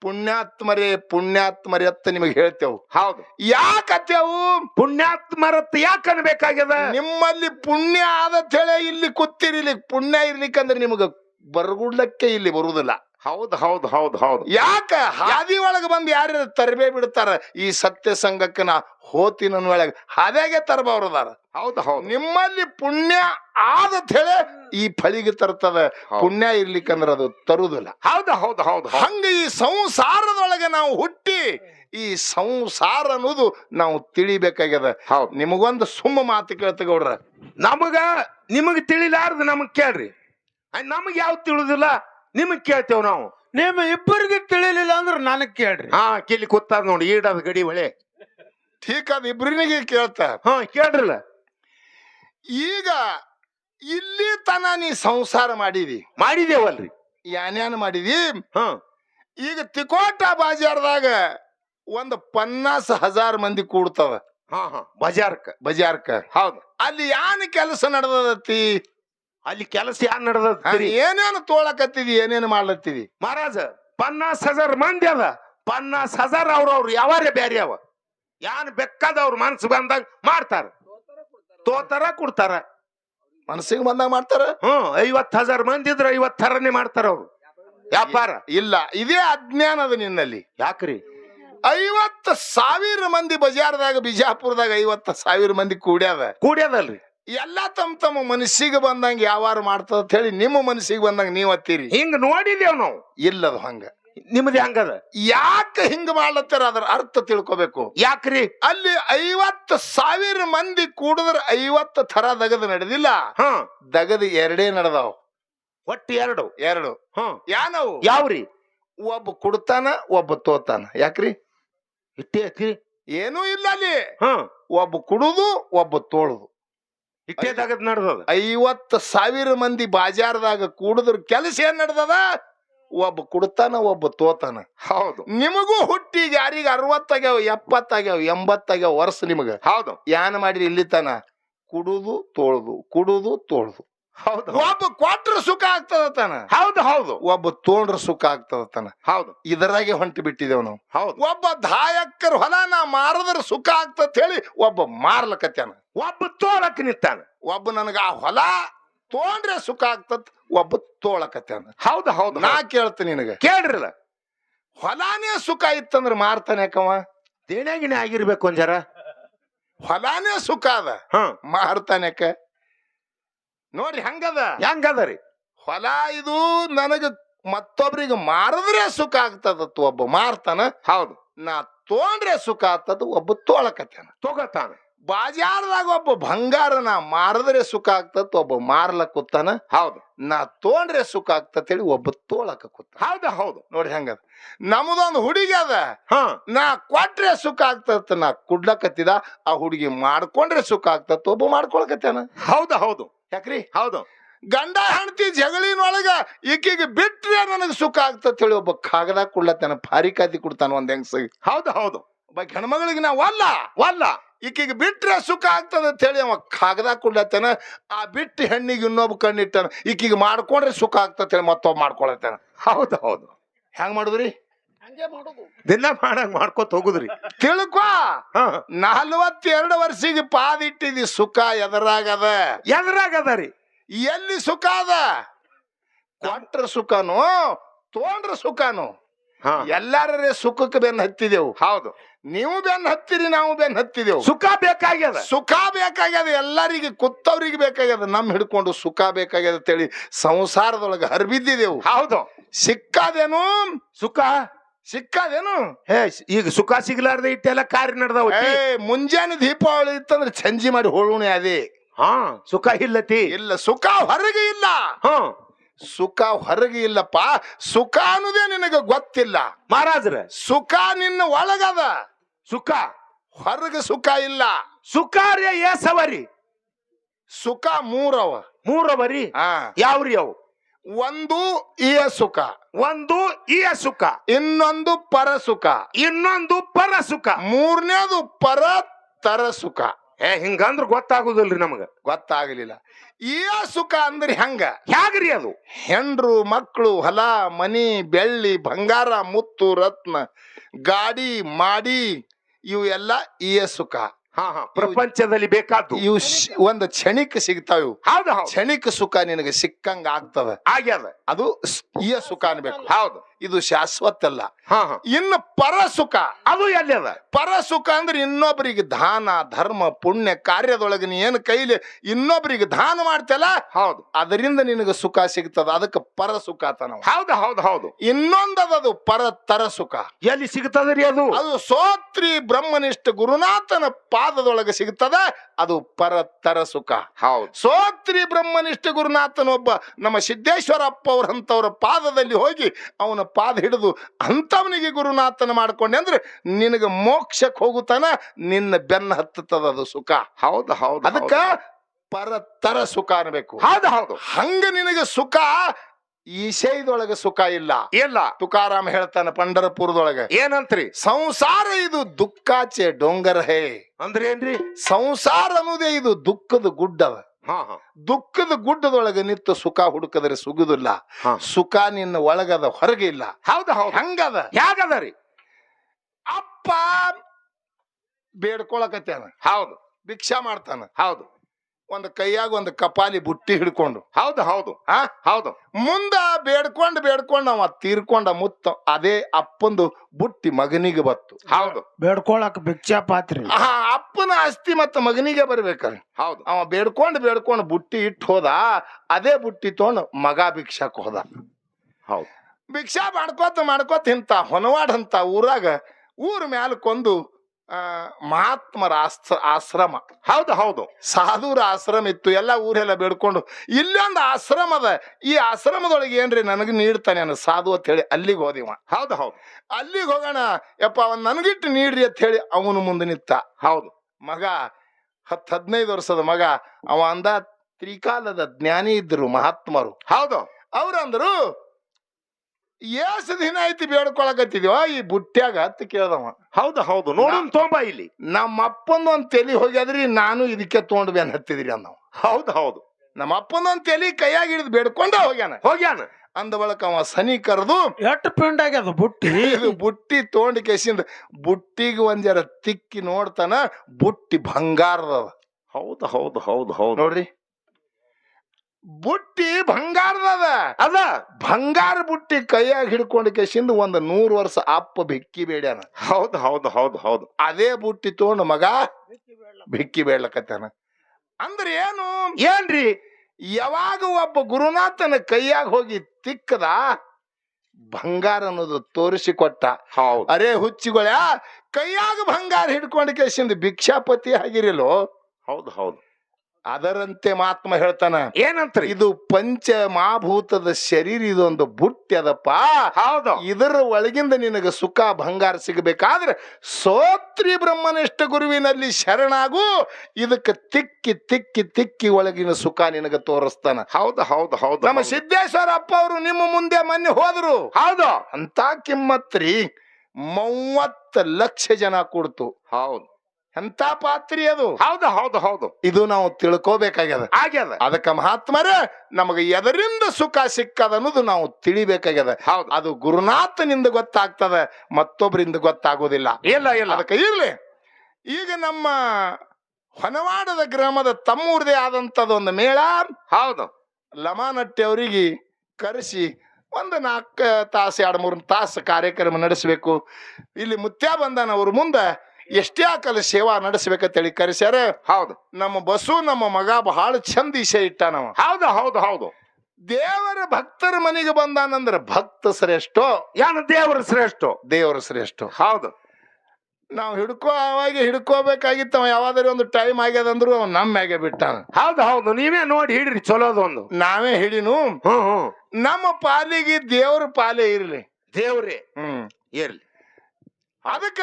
ಪುಣ್ಯಾತ್ಮರೇ ಪುಣ್ಯಾತ್ಮರೇ ಅಂತ ನಿಮಗೆ ಹೇಳ್ತೇವು. ಹೌದು. ಯಾಕತ್ತೇವು? ಪುಣ್ಯಾತ್ಮರತ್ ಯಾಕೆ ಅನ್ಬೇಕಾಗ್ಯದ ನಿಮ್ಮಲ್ಲಿ ಪುಣ್ಯ ಆದತ್ತೇಳೆ ಇಲ್ಲಿ ಕೂತಿರಿ ಇಲ್ಲಿ ಪುಣ್ಯ ಇರ್ಲಿಕ್ಕಂದ್ರೆ ನಿಮಗೆ ಬರಗುಡ್ಲಕ್ಕೆ ಇಲ್ಲಿ ಬರುವುದಿಲ್ಲ. ಹೌದು ಹೌದು ಹೌದು ಹೌದು. ಯಾಕ? ಹಾದಿ ಒಳಗೆ ಬಂದು ಯಾರು ತರಬೇ ಬಿಡ್ತಾರ? ಈ ಸತ್ಯ ಸಂಘಕ್ಕೆ ನಾ ಹೋತಿನ ಒಳಗೆ ಹಾದ್ಯಾಗೆ ತರಬಾರದಾರ ಹೌದು ಹೌದು. ನಿಮ್ಮಲ್ಲಿ ಪುಣ್ಯ ಆದ ಹೇಳಿ ಈ ಫಳಿಗೆ ತರ್ತದ. ಪುಣ್ಯ ಇರ್ಲಿಕ್ಕಂದ್ರ ಅದು ತರುದಿಲ್ಲ. ಹೌದು ಹೌದು ಹೌದು ಹಂಗ ಈ ಸಂಸಾರದೊಳಗೆ ನಾವು ಹುಟ್ಟಿ ಈ ಸಂಸಾರ ಅನ್ನೋದು ನಾವು ತಿಳಿಬೇಕಾಗ್ಯದ. ಹೌದು. ನಿಮಗೊಂದು ಸುಮ್ಮ ಮಾತು ಕೇಳ್ತ ಗೌಡ್ರ. ನಮಗ ನಿಮಗ್ ತಿಳಿಲಾರ್ದು ನಮಗ್ ಕೇಳ್ರಿ. ನಮಗ್ ಯಾವ್ದು ತಿಳಿದಿಲ್ಲ? ನಿಮಗ್ ಕೇಳ್ತೇವ್ ನಾವು. ನಿಮ್ಮ ಇಬ್ಬರಿಗೆ ತಿಳಿಲಿಲ್ಲ ಅಂದ್ರೆ ನನಗ್ ಕೇಳ್ರಿ. ಹಾ ಕೇಳಿ ಕೂತಾರ ನೋಡಿ ಈಡದ ಗಡಿ ಒಳೆ ಠೀಕ್ ಅದ ಇಬ್ರಿನಿಗೆ ಕೇಳ್ತ ಹಾ ಕೇಳ್ರಲ್ಲ. ಈಗ ಇಲ್ಲಿ ತನ ನೀ ಸಂಸಾರ ಮಾಡಿದಿ. ಮಾಡಿದೇವಲ್ರಿ. ಯಾನ್ಯಾನು ಮಾಡಿದಿ? ಹಾ. ಈಗ ತಿಕೋಟ ಬಾಜಾರ್ದಾಗ ಒಂದು ಪನ್ನಾಸ್ ಹಜಾರ್ ಮಂದಿ ಕೂಡ್ತದ ಹಾ ಹಾ ಬಜಾರ್ಕ. ಬಜಾರ್ಕ. ಹೌದು. ಅಲ್ಲಿ ಯಾನ್ ಕೆಲಸ ನಡೆದತಿ ಅಲ್ಲಿ ಕೆಲಸ ಯಾರು ನಡೆದ ಏನೇನು ತೋಳಕತ್ತಿದಿ ಏನೇನು ಮಾಡ್ಲತ್ತಿದಿ? ಮಹಾರಾಜ ಪನ್ನಾಸ್ ಹಜಾರ್ ಮಂದಿ ಅದ. ಪನ್ನಾಸ್ ಹಜಾರ್ ಅವ್ರವ್ರು ಯಾವಾರ ಬ್ಯಾರಿ ಅವ. ಯಾನ್ ಬೆಕ್ಕದ ಅವ್ರ ಮನ್ಸು ಬಂದಾಗ ಮಾಡ್ತಾರ. ತೋತಾರ ಕೊಡ್ತಾರ. ಮನಸ್ಸಿಗೆ ಬಂದಾಗ ಮಾಡ್ತಾರ? ಹ್ಮ್ ಐವತ್ ಹಜಾರ್ ಮಂದಿ ಇದ್ರ ಐವತ್ ಥರನೇ ಮಾಡ್ತಾರ ಅವ್ರು. ವ್ಯಾಪಾರ. ಇಲ್ಲ ಇದೇ ಅಜ್ಞಾನ ಅದ ನಿನ್ನಲ್ಲಿ. ಯಾಕ್ರಿ? ಐವತ್ತು ಸಾವಿರ ಮಂದಿ ಬಜಾರ್ದಾಗ ಬಿಜಾಪುರದಾಗ ಐವತ್ತು ಸಾವಿರ ಮಂದಿ ಕೂಡ್ಯಾದ. ಕೂಡ್ಯದಲ್ರಿ. ಎಲ್ಲ ತಮ್ಮ ತಮ್ಮ ಮನಸ್ಸಿಗೆ ಬಂದಂಗ ಯಾವಾರ ಮಾಡ್ತದ ಅಂತ ಹೇಳಿ ನಿಮ್ಮ ಮನಸ್ಸಿಗೆ ಬಂದಂಗ ನೀವ್ ಹತ್ತೀರಿ ಹಿಂಗ್ ನೋಡಿದೇವ್ ನಾವು. ಇಲ್ಲದ ಹಂಗ. ನಿಮ್ದು ಹೆಂಗದ? ಯಾಕೆ ಹಿಂಗ ಮಾಡ್ಲತ್ತಾರ ಅದರ ಅರ್ಥ ತಿಳ್ಕೊಬೇಕು. ಯಾಕ್ರಿ? ಅಲ್ಲಿ ಐವತ್ತು ಸಾವಿರ ಮಂದಿ ಕೂಡಿದ್ರ ಐವತ್ತು ತರ ದಗದ ನಡೆದಿಲ್ಲ. ಹ. ದಗದ ಎರಡೇ ನಡೆದಾವ್. ಒಟ್ಟು ಎರಡು. ಎರಡು. ಹ. ಯಾನವು? ಯಾವ್ರಿ? ಒಬ್ಬ ಕುಡ್ತಾನ ಒಬ್ಬ ತೋತಾನ. ಯಾಕ್ರಿ? ಇಟ್ಟಿ ಏನೂ ಇಲ್ಲ ಅಲ್ಲಿ. ಹ. ಒಬ್ಬ ಕುಡುದು ಒಬ್ಬ ತೋಳುದು. ನಡ್ದದ. ಐವತ್ತು ಸಾವಿರ ಮಂದಿ ಬಾಜಾರ್ದಾಗ ಕೂಡದ್ರ ಕೆಲಸ ಏನ್ ನಡ್ದದ? ಒಬ್ಬ ಕುಡ್ತಾನ ಒಬ್ಬ ತೋತಾನ. ಹೌದು. ನಿಮಗೂ ಹುಟ್ಟಿ ಯಾರಿಗ ಅರವತ್ತಾಗ್ಯಾವ ಎಪ್ಪತ್ತಾಗ್ಯಾವ ಎಂಬತ್ತಾಗ್ಯಾವ ವರ್ಷ ನಿಮಗ? ಹೌದು. ಯಾನ್ ಮಾಡಿರಿ ಇಲ್ಲಿ ತನ? ಕುಡುದು ತೋಳುದು ಕುಡುದು ತೋಳುದು. ಹೌದು ಒಬ್ಬ ಕೊಟ್ರ ಸುಖ ಆಗ್ತದ ತಾನ? ಹೌದು ಹೌದು. ಒಬ್ಬ ತೋಂಡ್ರ ಸುಖ ಆಗ್ತದ ತನ? ಹೌದು. ಇದರಾಗೆ ಹೊಂಟಿ ಬಿಟ್ಟಿದೇವ್ ನಾವು. ಹೌದು. ಒಬ್ಬ ಧಾಯಕ್ಕರ ಹೊಲ ನಾ ಮಾರದ್ರ ಸುಖ ಆಗ್ತದ ಹೇಳಿ ಒಬ್ಬ ಮಾರ್ಲಕತ್ಯಾನ. ಒಬ್ಬ ತೋಳಕ್ ನಿಂತಾನ. ಒಬ್ಬ ನನಗ ಆ ಹೊಲ ತೋಂಡ್ರೆ ಸುಖ ಆಗ್ತದ ಒಬ್ಬ ತೋಳಕತ್ಯಾನ. ಹೌದು ಹೌದು ನಾ ಕೇಳ್ತೀನಿ ನಿನಗ. ಕೇಳ್ರಲ್ಲ. ಹೊಲಾನೇ ಸುಖ ಇತ್ತಂದ್ರ ಮಾರ್ತಾನೆ ಯಾಕವ ದೇಣ್ಯಾಗಿನೇ ಆಗಿರ್ಬೇಕು ಒಂಜರ ಹೊಲಾನೇ ಸುಖ ಅದ. ಹ. ಮಾರ್ತಾನೆ ಯಾಕ? ನೋಡ್ರಿ ಹಂಗದ? ಹೆಂಗದರಿ? ಹೊಲ ಇದು ನನಗ ಮತ್ತೊಬ್ರಿಗೆ ಮಾರಿದ್ರೆ ಸುಖ ಆಗ್ತದತ್ತು ಒಬ್ಬ ಮಾರ್ತಾನ. ಹೌದು. ನಾ ತೋಂಡ್ರೆ ಸುಖ ಆಗ್ತದ ಒಬ್ಬ ತೋಳಕತ್ತಾನ ತೊಗತಾನೆ ಬಾಜಾರದಾಗ ಒಬ್ಬ ಬಂಗಾರ ನಾ ಮಾರಿದ್ರೆ ಸುಖ ಆಗ್ತದ ಒಬ್ಬ ಮಾರ್ಲಕ್ ಕೂತಾನ. ಹೌದು. ನಾ ತೋಂಡ್ರೆ ಸುಖ ಆಗ್ತತ್ ಹೇಳಿ ಒಬ್ಬ ತೋಳಕ ಕೂತ ಹೌದು ಹೌದು. ನೋಡ್ರಿ ಹಂಗದ. ನಮ್ದೊಂದು ಹುಡುಗಿ ಅದ. ಹಾ. ನಾ ಕೊಟ್ರೆ ಸುಖ ಆಗ್ತದ ನಾ ಕುಡ್ಲಕತ್ತಿದ ಆ ಹುಡುಗಿ ಮಾಡ್ಕೊಂಡ್ರೆ ಸುಖ ಆಗ್ತದ ಒಬ್ಬ ಮಾಡ್ಕೊಳಕತ್ತಾನ. ಹೌದ ಹೌದು. ಯಾಕ್ರಿ? ಹೌದು. ಗಂಡ ಹೆಂಡತಿ ಜಗಳಿನೊಳಗ ಈಕಿಗೆ ಬಿಟ್ರೆ ನನಗೆ ಸುಖ ಆಗ್ತೇಳಿ ಹೇಳಿ ಒಬ್ಬ ಕಾಗದ ಕೊಡ್ಲತ್ತಾನ ಭಾರಿ ಕಾದಿ ಕೊಡ್ತಾನ ಒಂದ್ ಹೆಂಗ್ಸ. ಹೌದು ಹೌದು. ಒಬ್ಬ ಹೆಣ್ಮಗಳಿಗೆ ನಾ ವಲ್ಲ ವಲ್ಲ ಈಕಿಗೆ ಬಿಟ್ರೆ ಸುಖ ಆಗ್ತದ ಅಂತ ಹೇಳಿ ಅವ ಕಾಗದ ಕುಡ್ಲತ್ತಾನ ಆ ಬಿಟ್ಟು ಹೆಣ್ಣಿಗೆ ಇನ್ನೊಬ್ಬ ಕಣ್ಣಿಟ್ಟಾನ ಈಕಿಗೆ ಮಾಡ್ಕೊಂಡ್ರೆ ಸುಖ ಆಗ್ತದ ಹೇಳಿ ಮತ್ತೊಬ್ಬ ಮಾಡ್ಕೊಳತ್ತಾನ ಹೌದು ಹೌದು. ಹೆಂಗ್ ಮಾಡುದ್ರಿ? ದಿನ ಮಾಡಂಗ್ ಮಾಡ್ಕೊತ ಹೋಗುದ್ರಿ. ತಿಳ್ಕೊ. ಹಾ. ನಲ್ವತ್ತೆರಡು ವರ್ಷಿಗೆ ಪಾದಿಟ್ಟಿದಿ ಸುಖ ಎದರಾಗದ. ಎದ್ರಾಗದ ರೀ ಎಲ್ಲಿ ಸುಖ ಅದ? ಕೊಟ್ರ ಸುಖನು ತೋಂಡ್ರ ಸುಖನು. ಎಲ್ಲಾರ ಎಲ್ಲಾರೇ ಸುಖಕ್ಕೆ ಬೆನ್ ಹತ್ತಿದೆವು. ಹೌದು. ನೀವು ಬೆನ್ ಹತ್ತಿರಿ ನಾವು ಬೆನ್ ಹತ್ತಿದೆವು. ಸುಖ ಬೇಕಾಗ್ಯದ. ಸುಖ ಬೇಕಾಗ್ಯದ ಎಲ್ಲರಿಗೆ ಕುತ್ತವ್ರಿಗೆ ಬೇಕಾಗ್ಯದ. ನಮ್ ಹಿಡ್ಕೊಂಡು ಸುಖ ಬೇಕಾಗ್ಯದ ಅಂತೇಳಿ ಸಂಸಾರದೊಳಗೆ ಹರಿಬಿದ್ದಿದೆವು. ಹೌದು. ಸಿಕ್ಕದೇನು ಸುಖ ಸಿಕ್ಕಾದೇನು? ಹೇ ಈಗ ಸುಖ ಸಿಗ್ಲಾರ್ದ ಇಟ್ಟೆಲ್ಲ ಕಾರ್ಯ ನಡೆದವ ಏ ಮುಂಜಾನೆ ದೀಪಾವಳಿ ಇತ್ತಂದ್ರೆ ಚಂಜಿ ಮಾಡಿ ಹೋಳುಣಿ ಅದೇ. ಹಾ ಸುಖ ಇಲ್ಲತಿ. ಇಲ್ಲ ಸುಖ ಹೊರಗೆ ಇಲ್ಲ. ಹಾ. ಸುಖ ಹೊರಗೆ ಇಲ್ಲಪ್ಪ. ಸುಖ ಅನ್ನೋದೇ ನಿನಗೆ ಗೊತ್ತಿಲ್ಲ. ಮಹಾರಾಜ್ರ. ಸುಖ ನಿನ್ನ ಒಳಗದ. ಸುಖ. ಹೊರಗೆ ಸುಖ ಇಲ್ಲ. ಸುಖ ರೀ ಏಸವರಿ. ಸುಖ ಮೂರವ. ಮೂರವರಿ? ಹಾ. ಯಾವ್ರಿ ಅವು? ಒಂದು ಇಯ ಸುಖ. ಒಂದು ಇಯ ಸುಖ. ಇನ್ನೊಂದು ಪರ ಸುಖ. ಇನ್ನೊಂದು ಪರ ಸುಖ. ಮೂರನೇದು ಪರ ತರ ಸುಖ. ಏ ಹಿಂಗಂದ್ರ ಗೊತ್ತಾಗುದಿಲ್ರಿ ನಮಗ. ಗೊತ್ತಾಗಲಿಲ್ಲ. ಇಯ ಸುಖ ಅಂದ್ರೆ ಹೆಂಗ? ಹ್ಯಾಗ್ರಿ ಅದು? ಹೆಂಡ್ರು ಮಕ್ಕಳು ಹೊಲ ಮನಿ ಬೆಳ್ಳಿ ಬಂಗಾರ ಮುತ್ತು ರತ್ನ ಗಾಡಿ ಮಾಡಿ ಇವು ಎಲ್ಲ ಇಯ ಸುಖ. ಹಾ ಹಾ ಪ್ರಪಂಚದಲ್ಲಿ ಬೇಕಾದ್ದು. ಇವು ಶ್- ಒಂದು ಕ್ಷಣಿಕ ಸಿಗ್ತಾವ. ಇವು ಹೌದು ಹೌದು. ಕ್ಷಣಿಕ ಸುಖ ನಿನಗೆ ಸಿಕ್ಕಂಗ ಆಗ್ತದ ಆಗ್ಯದ. ಅದು ಸ್- ಇಯ ಸುಖ ಅನ್ಬೇಕು. ಹೌದು. ಇದು ಶಾಶ್ವತ ಅಲ್ಲ ಇನ್ನು ಪರ ಸುಖ ಅದು ಎಲ್ಲಿ ಅದ? ಪರ ಸುಖ ಅಂದ್ರೆ ಇನ್ನೊಬ್ಬರಿಗೆ ದಾನ ಧರ್ಮ ಪುಣ್ಯ ಕಾರ್ಯದೊಳಗೆ ನೀ ಏನು ಕೈಲಿ ಇನ್ನೊಬ್ಬರಿಗೆ ದಾನ ಮಾಡ್ತಲ್ಲ ಹೌದು. ಅದರಿಂದ ನಿನಗೆ ಸುಖ ಸಿಗ್ತದ. ಅದಕ್ಕೆ ಪರ ಸುಖ ಆತ ನಾವು. ಹೌದು ಹೌದು ಹೌದು. ಇನ್ನೊಂದದದು ಪರ ತರ ಸುಖ ಎಲ್ಲಿ ಸಿಗ್ತದ್ರಿ ಅದು? ಅದು ಸೋತ್ರಿ ಬ್ರಹ್ಮನಿಷ್ಠ ಗುರುನಾಥನ ಪಾದದೊಳಗೆ ಸಿಗ್ತದ ಅದು ಪರ ತರ ಸುಖ ಹೌದು. ಸೋತ್ರಿ ಬ್ರಹ್ಮನಿಷ್ಠ ಗುರುನಾಥನ ಒಬ್ಬ ನಮ್ಮ ಸಿದ್ದೇಶ್ವರಪ್ಪ ಅವ್ರಂತವ್ರ ಪಾದದಲ್ಲಿ ಹೋಗಿ ಅವನ ಪಾದ ಹಿಡಿದು ಅಂಥವನಿಗೆ ಗುರುನಾಥನ ಮಾಡ್ಕೊಂಡೆ ಅಂದ್ರೆ ನಿನಗೆ ಮೋಕ್ಷಕ್ಕೆ ಹೋಗುತ್ತಾನ ನಿನ್ನ ಬೆನ್ನ ಹತ್ತದ ಅದು ಸುಖ. ಹೌದು ಹೌದು ಅದಕ್ಕ ಪರತರ ಸುಖ ಅನ್ಬೇಕು. ಹೌದು ಹೌದು. ಹಂಗ ನಿನಗೆ ಸುಖ ಈಶೈದೊಳಗೆ ಸುಖ ಇಲ್ಲ. ಇಲ್ಲ. ತುಕಾರಾಮ್ ಹೇಳ್ತಾನ ಪಂಡರಪುರದೊಳಗೆ. ಏನಂತ್ರಿ? ಸಂಸಾರ ಇದು ದುಃಖಾಚೆ ಡೊಂಗರ ಹೇ ಅಂದ್ರೆ ಏನ್ರಿ ಸಂಸಾರ ಅನ್ನೋದೇ ಇದು ದುಃಖದ ಗುಡ್ಡದ. ದುಃಖದ ಗುಡ್ಡದೊಳಗೆ ನಿಂತು ಸುಖ ಹುಡುಕದ್ರೆ ಸುಗುದಿಲ್ಲ. ಸುಖ ನಿನ್ನ ಒಳಗದ ಹೊರಗೆ ಇಲ್ಲ ಹೌದು ಹೌದು. ಹಂಗದ. ಹೇಗದ ರೀ ಅಪ್ಪ ಬೇಡ್ಕೊಳಕತ್ತೇನ ಹೌದು. ಭಿಕ್ಷಾ ಮಾಡ್ತಾನ. ಹೌದು. ಒಂದು ಕೈಯಾಗ ಒಂದು ಕಪಾಲಿ ಬುಟ್ಟಿ ಹಿಡ್ಕೊಂಡು. ಹೌದು ಹೌದು. ಹಾ ಹೌದು. ಮುಂದ ಬೇಡ್ಕೊಂಡ್ ಬೇಡ್ಕೊಂಡ್ ಅವ ತೀರ್ಕೊಂಡ ಮುತ್ತ ಅದೇ ಅಪ್ಪಂದು ಬುಟ್ಟಿ ಮಗನಿಗೆ ಬತ್ತು. ಹೌದು. ಬೇಡ್ಕೊಳಕ್ ಭಿಕ್ಷಾ ಪಾತ್ರಿ. ಆ ಅಪ್ಪನ ಆಸ್ತಿ ಮತ್ತ ಮಗನಿಗೆ ಬರ್ಬೇಕಲ್ಲ ಹೌದು. ಅವ ಬೇಡ್ಕೊಂಡ್ ಬೇಡ್ಕೊಂಡ್ ಬುಟ್ಟಿ ಇಟ್ಟು ಹೋದ ಅದೇ ಬುಟ್ಟಿ ತೊಗೊಂಡು ಮಗ ಭಿಕ್ಷಾಕ್ ಹೋದ. ಹೌದು. ಭಿಕ್ಷಾ ಮಾಡ್ಕೋತ ಮಾಡ್ಕೋತ ಇಂತ ಹೊನವಾಡಂತ ಊರಾಗ ಊರ ಮ್ಯಾಲಕ್ಕೊಂದು ಆ ಮಹಾತ್ಮರ ಆಸ್ತ್ರ ಆಶ್ರಮ. ಹೌದು ಹೌದು. ಸಾಧುರ ಆಶ್ರಮ ಇತ್ತು ಎಲ್ಲ ಊರೆಲ್ಲ ಬೇಡ್ಕೊಂಡು. ಇಲ್ಲೊಂದು ಆಶ್ರಮ ಅದ ಈ ಆಶ್ರಮದೊಳಗೆ ಏನ್ರಿ ನನಗೆ ನೀಡ್ತಾನೆ ಅನ್ನೋ ಸಾಧು ಅಂತ ಹೇಳಿ ಅಲ್ಲಿಗೆ ಹೋದಿವ. ಹೌದು ಹೌದು. ಅಲ್ಲಿಗೆ ಹೋಗೋಣ ಯಪ್ಪ ಅವನ್ ನನಗಿಟ್ಟು ನೀಡ್ರಿ ಅಂತ ಹೇಳಿ ಅವನು ಮುಂದೆ ನಿಂತ. ಹೌದು. ಮಗ ಹತ್ ಹದಿನೈದು ವರ್ಷದ ಮಗ ಅವ ಅಂದ ತ್ರಿಕಾಲದ ಜ್ಞಾನಿ ಇದ್ರು ಮಹಾತ್ಮರು. ಹೌದು. ಅವ್ರಂದ್ರು ಏಸು ದಿನ ಐತಿ ಬೇಡ್ಕೊಳಕತ್ತಿದೀವ ಈ ಬುಟ್ಟ್ಯಾಗ ಅಂತ ಕೇಳ್ದವ. ಹೌದು ಹೌದು. ನೋಡೋಣ ತೊಂಬ ಇಲ್ಲಿ. ನಮ್ಮ ಅಪ್ಪಂದು ಒಂದ್ ತಲಿ ಹೋಗ್ಯಾದ್ರಿ ನಾನು ಇದಕ್ಕೆ ತೊಗೊಂಡ್ವಿ ಬೇನ್ ಹತ್ತಿದ್ರಿ ಅಂದವ ಹೌದು ಹೌದು. ನಮ್ಮ ಅಪ್ಪಂದು ಒಂದ್ ತಲಿ ಕೈಯಾಗ ಹಿಡಿದು ಬೇಡ್ಕೊಂಡ ಹೋಗ್ಯಾನ. ಹೋಗ್ಯಾನ. ಅಂದ ಬಳಕ ಅವ ಸನಿ ಕರೆದು ಎಟ್ ಪಿಂಡ್ ಆಗ್ಯದ ಬುಟ್ಟಿ? ಇದು ಬುಟ್ಟಿ ತೊಗೊಂಡ್ ಕೆಸಿಂದ ಬುಟ್ಟಿಗೆ ಒಂದ್ ಜರ ತಿಕ್ಕಿ ನೋಡ್ತಾನ ಬುಟ್ಟಿ ಬಂಗಾರದ ಹೌದು ಹೌದು ಹೌದು ಹೌದು. ನೋಡ್ರಿ. ಬುಟ್ಟಿ ಬಂಗಾರದ ಅದ. ಬಂಗಾರ ಬುಟ್ಟಿ ಕೈಯಾಗಿ ಹಿಡ್ಕೊಂಡು ಕೇಸಿಂದ ಒಂದ್ ನೂರ್ ವರ್ಷ ಅಪ್ಪ ಭಿಕ್ಕಿ ಬೇಡ್ಯಾನ. ಹೌದು ಹೌದು ಹೌದು ಹೌದು. ಅದೇ ಬುಟ್ಟಿ ತಗೊಂಡು ಮಗ ಭಿಕ್ಕಿ ಬೇಡ್ಲಕತ್ತಾನ. ಅಂದ್ರೆ ಏನು? ಏನ್ರಿ? ಯಾವಾಗ ಒಬ್ಬ ಗುರುನಾಥನ ಕೈಯಾಗ ಹೋಗಿ ತಿಕ್ಕದ ಬಂಗಾರ ಅನ್ನೋದು ತೋರಿಸಿಕೊಟ್ಟ. ಹೌದು. ಅರೇ ಹುಚ್ಚಿಗೊಳ ಕೈಯಾಗ ಬಂಗಾರ ಹಿಡ್ಕೊಂಡು ಕೇಸಿಂದ ಭಿಕ್ಷಾಪತಿ ಆಗಿರಲು ಹೌದು ಹೌದು. ಅದರಂತೆ ಮಾತ್ಮ ಹೇಳ್ತಾನ ಏನಂತ್ರಿ? ಇದು ಪಂಚ ಮಹಾಭೂತದ ಶರೀರ ಇದೊಂದು ಬುಟ್ಟ್ಯದಪ್ಪ ಹೌದು. ಇದರ ಒಳಗಿಂದ ನಿನಗೆ ಸುಖ ಬಂಗಾರ ಸಿಗಬೇಕಾದ್ರೆ ಸೋತ್ರಿ ಬ್ರಹ್ಮನಿಷ್ಠ ಗುರುವಿನಲ್ಲಿ ಶರಣಾಗು. ಇದಕ್ಕೆ ತಿಕ್ಕಿ ತಿಕ್ಕಿ ತಿಕ್ಕಿ ಒಳಗಿನ ಸುಖ ನಿನಗೆ ತೋರಿಸ್ತಾನ. ಹೌದು ಹೌದು ಹೌದು ನಮ್ಮ. ಸಿದ್ದೇಶ್ವರ ಅಪ್ಪ ಅವರು ನಿಮ್ಮ ಮುಂದೆ ಮೊನ್ನೆ ಹೋದ್ರು. ಹೌದು. ಅಂತ ಕಿಮ್ಮತ್ರಿ ಮೂವತ್ತು ಲಕ್ಷ ಜನ ಕೊಡ್ತು. ಹೌದು. ಎಂತ ಪಾತ್ರಿ ಅದು? ಹೌದು ಹೌದು ಹೌದು. ಇದು ನಾವು ತಿಳ್ಕೋಬೇಕಾಗ್ಯದ. ಆಗ್ಯದ. ಅದಕ್ಕ ಮಹಾತ್ಮರೇ ನಮಗೆ ಎದರಿಂದ ಸುಖ ಸಿಕ್ಕದ ಅನ್ನೋದು ನಾವು ತಿಳಿಬೇಕಾಗ್ಯದ. ಹೌದು. ಅದು ಗುರುನಾಥನಿಂದ ಗೊತ್ತಾಗ್ತದ ಮತ್ತೊಬ್ಬರಿಂದ ಗೊತ್ತಾಗೋದಿಲ್ಲ. ಇಲ್ಲ ಇಲ್ಲ. ಅದಕ್ಕೆ ಇರ್ಲಿ ಈಗ ನಮ್ಮ ಹೊನವಾಡದ ಗ್ರಾಮದ ತಮ್ಮೂರದೇ ಆದಂತದ ಒಂದು ಮೇಳ. ಹೌದು. ಲಮಾನಟ್ಟಿ ಅವರಿಗೆ ಕರೆಸಿ ಒಂದು ನಾಲ್ಕು ತಾಸು ಎರಡು ಮೂರು ತಾಸು ಕಾರ್ಯಕ್ರಮ ನಡೆಸಬೇಕು. ಇಲ್ಲಿ ಮುತ್ಯ ಬಂದನ ಅವ್ರ ಮುಂದೆ ಎಷ್ಟೇ ಆಕಲ ಸೇವಾ ನಡೆಸ್ಬೇಕಂತೇಳಿ ಕರೆಸ್ಯಾರ ಹೌದು. ನಮ್ಮ ಬಸು ನಮ್ಮ ಮಗ ಬಹಳ ಚಂದ ಇಸೆ ಇಟ್ಟಾನವ ಹೌದು ಹೌದು ಹೌದು. ದೇವರ ಭಕ್ತರ ಮನೆಗೆ ಬಂದಾನಂದ್ರ ಭಕ್ತ ಶ್ರೇಷ್ಠ? ಯಾನ ದೇವರ ಶ್ರೇಷ್ಠ? ದೇವರ ಶ್ರೇಷ್ಠ. ಹೌದು. ನಾವು ಹಿಡ್ಕೋ ಅವಾಗ ಹಿಡ್ಕೋಬೇಕಾಗಿತ್ತು ಅವ ಯಾವಾದ್ರೂ ಒಂದು ಟೈಮ್ ಆಗ್ಯದಂದ್ರು ಅವ ನಮ್ಮ ಮ್ಯಾಗೆ ಬಿಟ್ಟಾನ. ಹೌದು ಹೌದು. ನೀವೇ ನೋಡಿ ಹಿಡ್ರಿ ಚಲೋದೊಂದು ನಾವೇ ಹಿಡಿನು? ಹ್ಮ್ ಹ್ಮ್. ನಮ್ಮ ಪಾಲಿಗೆ ದೇವ್ರ ಪಾಲೇ ಇರ್ಲಿ. ದೇವ್ರಿ. ಹ್ಮ್. ಇರ್ಲಿ. ಅದಕ್ಕ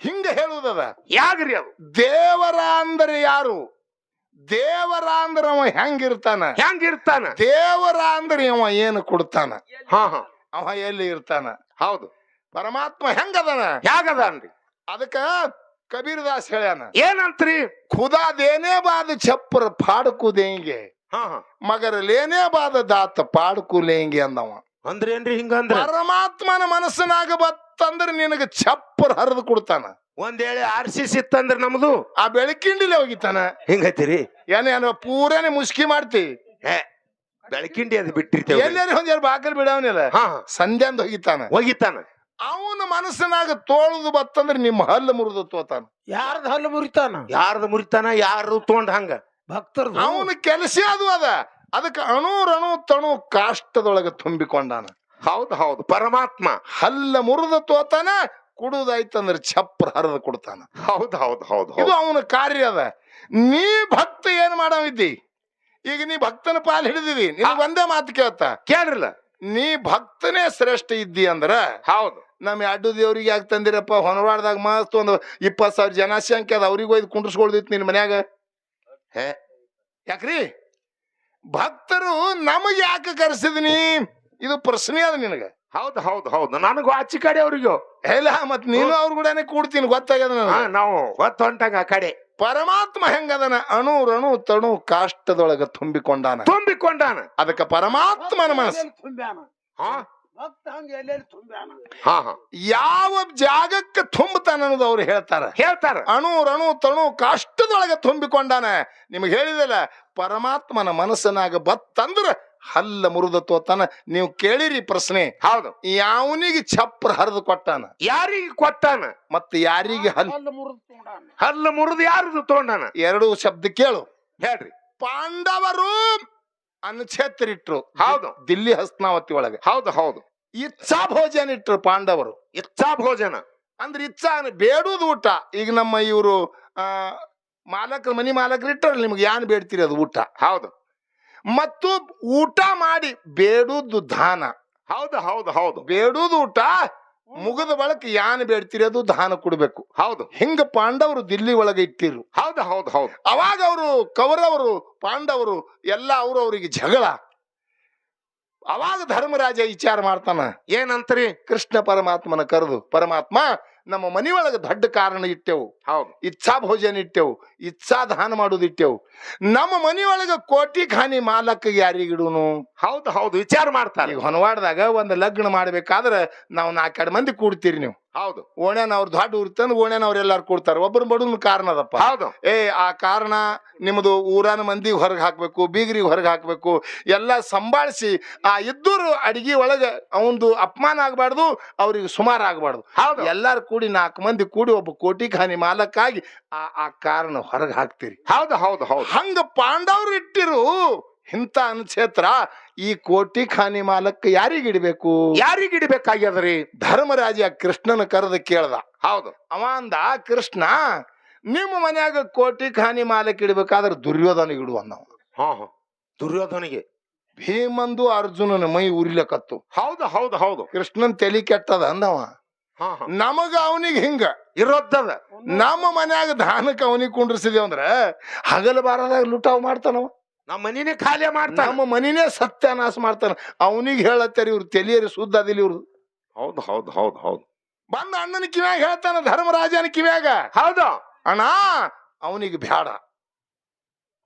ಹಿಂಗ ಹೇಳುದದ? ಯಾಗ್ರಿ ಅದು? ದೇವರ ಅಂದ್ರೆ ಯಾರು? ದೇವರ ಅಂದ್ರೆ ಅವ ಹೆಂಗಿರ್ತಾನ? ಹೆಂಗಿರ್ತಾನ? ದೇವರ ಅಂದ್ರೆ ಅವ ಏನು ಕೊಡ್ತಾನ? ಹಾ ಹಾ. ಅವ ಎಲ್ಲಿ ಇರ್ತಾನ? ಹೌದು. ಪರಮಾತ್ಮ ಹೆಂಗದನ? ಯಾಗದನ್ರಿ ಅದಕ್ಕ ಕಬೀರ್ ದಾಸ್ ಹೇಳ್ಯಾನ. ಏನಂತ್ರಿ? ಖುದಾ ದೇನೇ ಬಾದ ಛಪ್ಪರ ಪಾಡ್ಕು ದೇಂಗೆ ಹಾ ಹಾ. ಮಗರ ಲೇನೇ ಬಾದ ದಾತ ಪಾಡ್ಕು ಲೇಂಗೆ ಅಂದವ. ಅಂದ್ರೇನ್ರಿ ಹಿಂಗಂದ್ರ? ಪರಮಾತ್ಮನ ಮನಸ್ಸಿನಾಗ ಬತ್ತಂದ್ರ ನಿನಗೆ ಚಪ್ಪರ್ ಹರಿದು ಕೊಡ್ತಾನ. ಒಂದ್ ವೇಳೆ ಆರ್ಸಿ ಸಿತ್ತಂದ್ರೆ ನಮ್ದು? ಆ ಬೆಳಕಿಂಡಿಲೆ ಹೋಗಿತಾನ ಹಿಂಗೈತಿರಿ? ಏನೇನು ಪೂರೇನೆ ಮುಸ್ಕಿ ಮಾಡ್ತಿ. ಏ ಬೆಳಕಿಂಡಿ ಅದು ಬಿಟ್ಟಿರ್ತೇವೆ ಎಲ್ಲಾರು ಒಂದ್ ಎರಡು ಬಾಕಲ್ ಬಿಡವನಿಲ್ಲ. ಹಾ ಅಂದ್ ಹೋಗಿತಾನ ಒಗಿತಾನ ಅವನ ಮನಸ್ಸಿನಾಗ ತೋಳದು ಬತ್ತಂದ್ರ ನಿಮ್ಮ ಹಲ್ಲು ಮುರಿದು ತೋತಾನ. ಯಾರ್ದ ಹಲ್ಲು ಮುರಿತಾನ? ಯಾರ್ದು ಮುರಿತಾನ ಯಾರು ತೊಗೊಂಡ್ ಹಂಗ? ಭಕ್ತರು ಅವನ ಕೆಲಸ ಅದು ಅದ. ಅದಕ್ಕೆ ಅಣು ರಣು ತಣು ಕಾಷ್ಟದೊಳಗ ತುಂಬಿಕೊಂಡಾನ. ಹೌದು ಹೌದು. ಪರಮಾತ್ಮ. ಹಲ್ಲ ಮುರಿದ ತೋತಾನ ಕುಡುದಾಯ್ತಂದ್ರ ಛಪ್ರ ಹರಿದು ಕೊಡ್ತಾನ. ಹೌದು ಹೌದು ಹೌದು ಇದು ಅವನ ಕಾರ್ಯ ಅದ. ನೀ ಭಕ್ತ ಏನ್ ಮಾಡವಿದ್ದಿ? ಈಗ ನೀ ಭಕ್ತನ ಪಾಲ್ ಹಿಡಿದಿದಿ. ನಿನಗೆ ಒಂದೇ ಮಾತು ಕೇಳ್ತಾ. ಕೇಳ್ರಲ್ಲ. ನೀ ಭಕ್ತನೇ ಶ್ರೇಷ್ಠ ಇದ್ದಿ ಅಂದ್ರ ಹೌದು. ನಮ್ಮ ಅಡ್ಡು ದೇವ್ರಿಗೆ ಯಾಕೆ ತಂದಿರಪ್ಪ? ಹೊನವಾಡ್ದಾಗ ಮಸ್ತ್ ಒಂದು ಇಪ್ಪತ್ತು ಸಾವಿರ ಜನ ಸಂಖ್ಯೆ ಅದ. ಅವ್ರಿಗೆ ಒಯ್ದು ಕುಂಡ್ರಿಸ್ಕೊಳ್ದಿತ್ತು ನಿನ್ನ ಮನ್ಯಾಗ. ಹೇ ಯಾಕ್ರಿ? ಭಕ್ತರು ನಮಗೆ ಯಾಕೆ ಕರೆಸಿದಿನಿ? ಇದು ಪ್ರಶ್ನೆ ಅದ ನಿನಗ. ಹೌದು ಹೌದು ಹೌದು. ನನಗೂ ಆಚೆ ಕಡೆ ಅವ್ರಿಗೂ. ಎಲ್ಲ ಮತ್ ನೀನು ಅವ್ರ ಕೂಡನೆ ಕೂಡ್ತೀನಿ ಹಾ ನನಗೆ. ನಾವು ಹೊತ್ತು ಹೊಂಟಾಗ ಆ ಕಡೆ. ಪರಮಾತ್ಮ ಹೆಂಗದನ? ಅಣು ರಣು ತಣು ಕಾಷ್ಟದೊಳಗ ತುಂಬಿಕೊಂಡಾನ. ತುಂಬಿಕೊಂಡಾನ. ಅದಕ್ಕೆ ಪರಮಾತ್ಮನ ಮನಸ್ಸು. ತುಂಬ್ಯಾನ? ಹಾ? ಭಕ್ತ ಹಂಗ ಎಲ್ಲೆಲ್ಲಿ ತುಂಬ್ಯಾನ? ಹಾ ಹಾ. ಯಾವ ಜಾಗಕ್ಕೆ ತುಂಬತಾನ ಅನ್ನೋದು ಅವ್ರು ಹೇಳ್ತಾರ. ಹೇಳ್ತಾರ. ಅಣು ರಣು ತಣು ಕಾಷ್ಟದೊಳಗೆ ತುಂಬಿಕೊಂಡಾನ. ನಿಮಗೆ ಹೇಳಿದಲ್ಲ ಪರಮಾತ್ಮನ ಮನಸ್ಸನಾಗ ಬತ್ತಂದ್ರ ಹಲ್ಲ ಮುರಿದ ತೋತಾನ ನೀವು ಕೇಳಿರಿ ಪ್ರಶ್ನೆ. ಹೌದು. ಯಾವನಿಗೆ ಛಪ್ರ ಹರಿದು ಕೊಟ್ಟಾನ? ಯಾರಿಗೆ ಕೊಟ್ಟಾನ? ಮತ್ತೆ ಯಾರಿಗೆ ಹಲ್ಲ ಹಲ್ಲು ಮುರಿದು ಯಾರದು ತಗೊಂಡಾನ ಮುರಿದು ಯಾರ್ದು ತೊಗೊಂಡಾನ? ಎರಡು ಶಬ್ದ ಕೇಳು. ಹೇಳ್ರಿ. ಪಾಂಡವರು ಅನ್ಛೇತ್ರಿಟ್ರು ಹೌದು. ದಿಲ್ಲಿ ಹಸ್ನಾವತಿ ಒಳಗೆ. ಹೌದು ಹೌದು. ಇಚ್ಛಾ ಭೋಜನ ಇಟ್ರು ಪಾಂಡವರು. ಇಚ್ಛಾ ಭೋಜನ ಅಂದ್ರೆ ಇಚ್ಛಾ ಬೇಡುದು ಊಟ. ಈಗ ನಮ್ಮ ಇವರು ಆ ಮಾಲಕರು ಮನಿ ಮಾಲಕರು ಇಟ್ಟರು ನಿಮ್ಗೆ ಯಾನ್ ಬೇಡ್ತೀರಿ ಅದು ಊಟ? ಹೌದು. ಮತ್ತು ಊಟ ಮಾಡಿ ಬೇಡುದು ದಾನ. ಹೌದು ಹೌದು ಹೌದು. ಬೇಡುದು ಊಟ ಮುಗಿದ ಬಳಕ ಯಾನ್ ಬೇಡ್ತೀರಿ ಅದು ದಾನ ಕೊಡ್ಬೇಕು. ಹೌದು. ಹಿಂಗ ಪಾಂಡವರು ದಿಲ್ಲಿ ಒಳಗೆ ಇಟ್ಟಿರು. ಹೌದು ಹೌದು ಹೌದು. ಅವಾಗ ಅವರು ಕೌರವರು ಪಾಂಡವರು ಎಲ್ಲ ಅವರು ಅವರಿಗೆ ಜಗಳ. ಅವಾಗ ಧರ್ಮರಾಜ ವಿಚಾರ ಮಾಡ್ತಾನ ಏನಂತರಿ? ಕೃಷ್ಣ ಪರಮಾತ್ಮನ ಕರೆದು ಪರಮಾತ್ಮ ನಮ್ಮ ಮನೆಯೊಳಗೆ ದೊಡ್ಡ ಕಾರಣ ಇಟ್ಟೆವು. ಹೌದು. ಇಚ್ಛಾ ಭೋಜನ ಇಟ್ಟೆವು. ಇಚ್ಛಾ ದಾನ ಮಾಡೋದು ಇಟ್ಟೆವು. ನಮ್ಮ ಒಳಗೆ ಕೋಟಿ ಖಾನಿ ಮಾಲಕ್ ಯಾರಿಗಿಡುನು ಹೌದು ಹೌದು. ವಿಚಾರ ಮಾಡ್ತಾರೆ. ಈಗ ಹೊನವಾಡ್ದಾಗ ಒಂದು ಲಗ್ನ ಮಾಡ್ಬೇಕಾದ್ರೆ ನಾವು ನಾಲ್ಕೆರಡು ಮಂದಿ ಕೂಡ್ತೀರಿ ನೀವು. ಹೌದು. ಓಣ್ಯಾನ ಅವ್ರ ದೊಡ್ಡ ಊರ್ ತಂದು ಓಣ್ಯಾನ ಅವ್ರ ಎಲ್ಲಾರು ಕೊಡ್ತಾರೆ. ಒಬ್ಬರು ಬಡವನ ಕಾರಣ ಅದಪ್ಪ. ಹೌದು. ಏ ಆ ಕಾರಣ ನಿಮ್ಮದು ಊರಾನ ಮಂದಿ ಹೊರಗೆ ಹಾಕ್ಬೇಕು ಬೀಗರಿಗೆ ಹೊರಗೆ ಹಾಕ್ಬೇಕು ಎಲ್ಲ ಸಂಭಾಳಿಸಿ ಆ ಇದ್ದೂರು ಅಡಿಗೆ ಒಳಗೆ ಅವಂದು ಅಪಮಾನ ಆಗ್ಬಾರ್ದು ಅವ್ರಿಗೆ ಸುಮಾರು ಆಗ್ಬಾರ್ದು. ಹೌದು. ಎಲ್ಲಾರು ಕೂಡಿ ನಾಲ್ಕು ಮಂದಿ ಕೂಡಿ ಒಬ್ಬ ಕೋಟಿ ಖಾನಿ ಮಾಲಕ್ಕಾಗಿ ಆ ಆ ಕಾರಣ ಹೊರಗೆ ಹಾಕ್ತೀರಿ. ಹೌದು ಹೌದು ಹೌದು. ಹಂಗ ಪಾಂಡವ್ರು ಇಟ್ಟಿರು ಇಂಥ ಅನುಚೇತ್ರ ಈ ಕೋಟಿ ಖಾನಿ ಮಾಲಕ್ ಯಾರಿಗಿಡಬೇಕು ಯಾರಿಗಿಡಬೇಕಾಗ್ಯದ್ರಿ ಧರ್ಮರಾಜ ಕೃಷ್ಣನ ಕರೆದು ಕೇಳ್ದ. ಹೌದು. ಅವ ಅಂದ ಕೃಷ್ಣ ನಿಮ್ಮ ಮನ್ಯಾಗ ಕೋಟಿ ಖಾನಿ ಮಾಲಕ್ ಇಡ್ಬೇಕಾದ್ರೆ ದುರ್ಯೋಧನಿಗೆ ಇಡುವ ಹಾ ಹಾ. ದುರ್ಯೋಧನಿಗೆ. ಭೀಮಂದು ಅರ್ಜುನನ ಮೈ ಉರಿಲಕತ್ತು ಹೌದು ಹೌದು ಹೌದು. ಕೃಷ್ಣನ್ ತಲಿ ಕೆಟ್ಟದ ಅಂದವ. ನಮಗ ಅವನಿಗೆ ಹಿಂಗ. ಇರೋದ್ದದ ನಮ್ಮ ಮನ್ಯಾಗ ದಾನಕ್ಕೆ ಅವನಿಗೆ ಕುಂಡ್ರಿಸಿದೇವಂದ್ರ ಅಂದ್ರ ಹಗಲ ಬಾರದಾಗ ಲುಟಾವ್ ಮಾಡ್ತಾನವ. ನಮ್ಮ ಮನಿನೇ ಖಾಲಿ ಮಾಡ್ತಾರ ನಮ್ಮ ಮನಿನೇ ಸತ್ಯನಾಶ ಮಾಡ್ತಾನ. ಅವನಿಗೆ ಹೇಳತ್ತಾರ ಇವ್ರು ತೆಲಿಯರಿ ಶುದ್ಧ ಅದಿಲ್ಲ ಇವ್ರು. ಹೌದು ಹೌದು ಹೌದು ಹೌದು. ಬಂದ ಅಣ್ಣನ ಕಿವ್ಯಾಗ ಹೇಳ್ತಾನ ಧರ್ಮರಾಜನ ಕಿವ್ಯಾಗ? ಹೌದು. ಅಣ್ಣ ಅವನಿಗೆ ಬ್ಯಾಡ.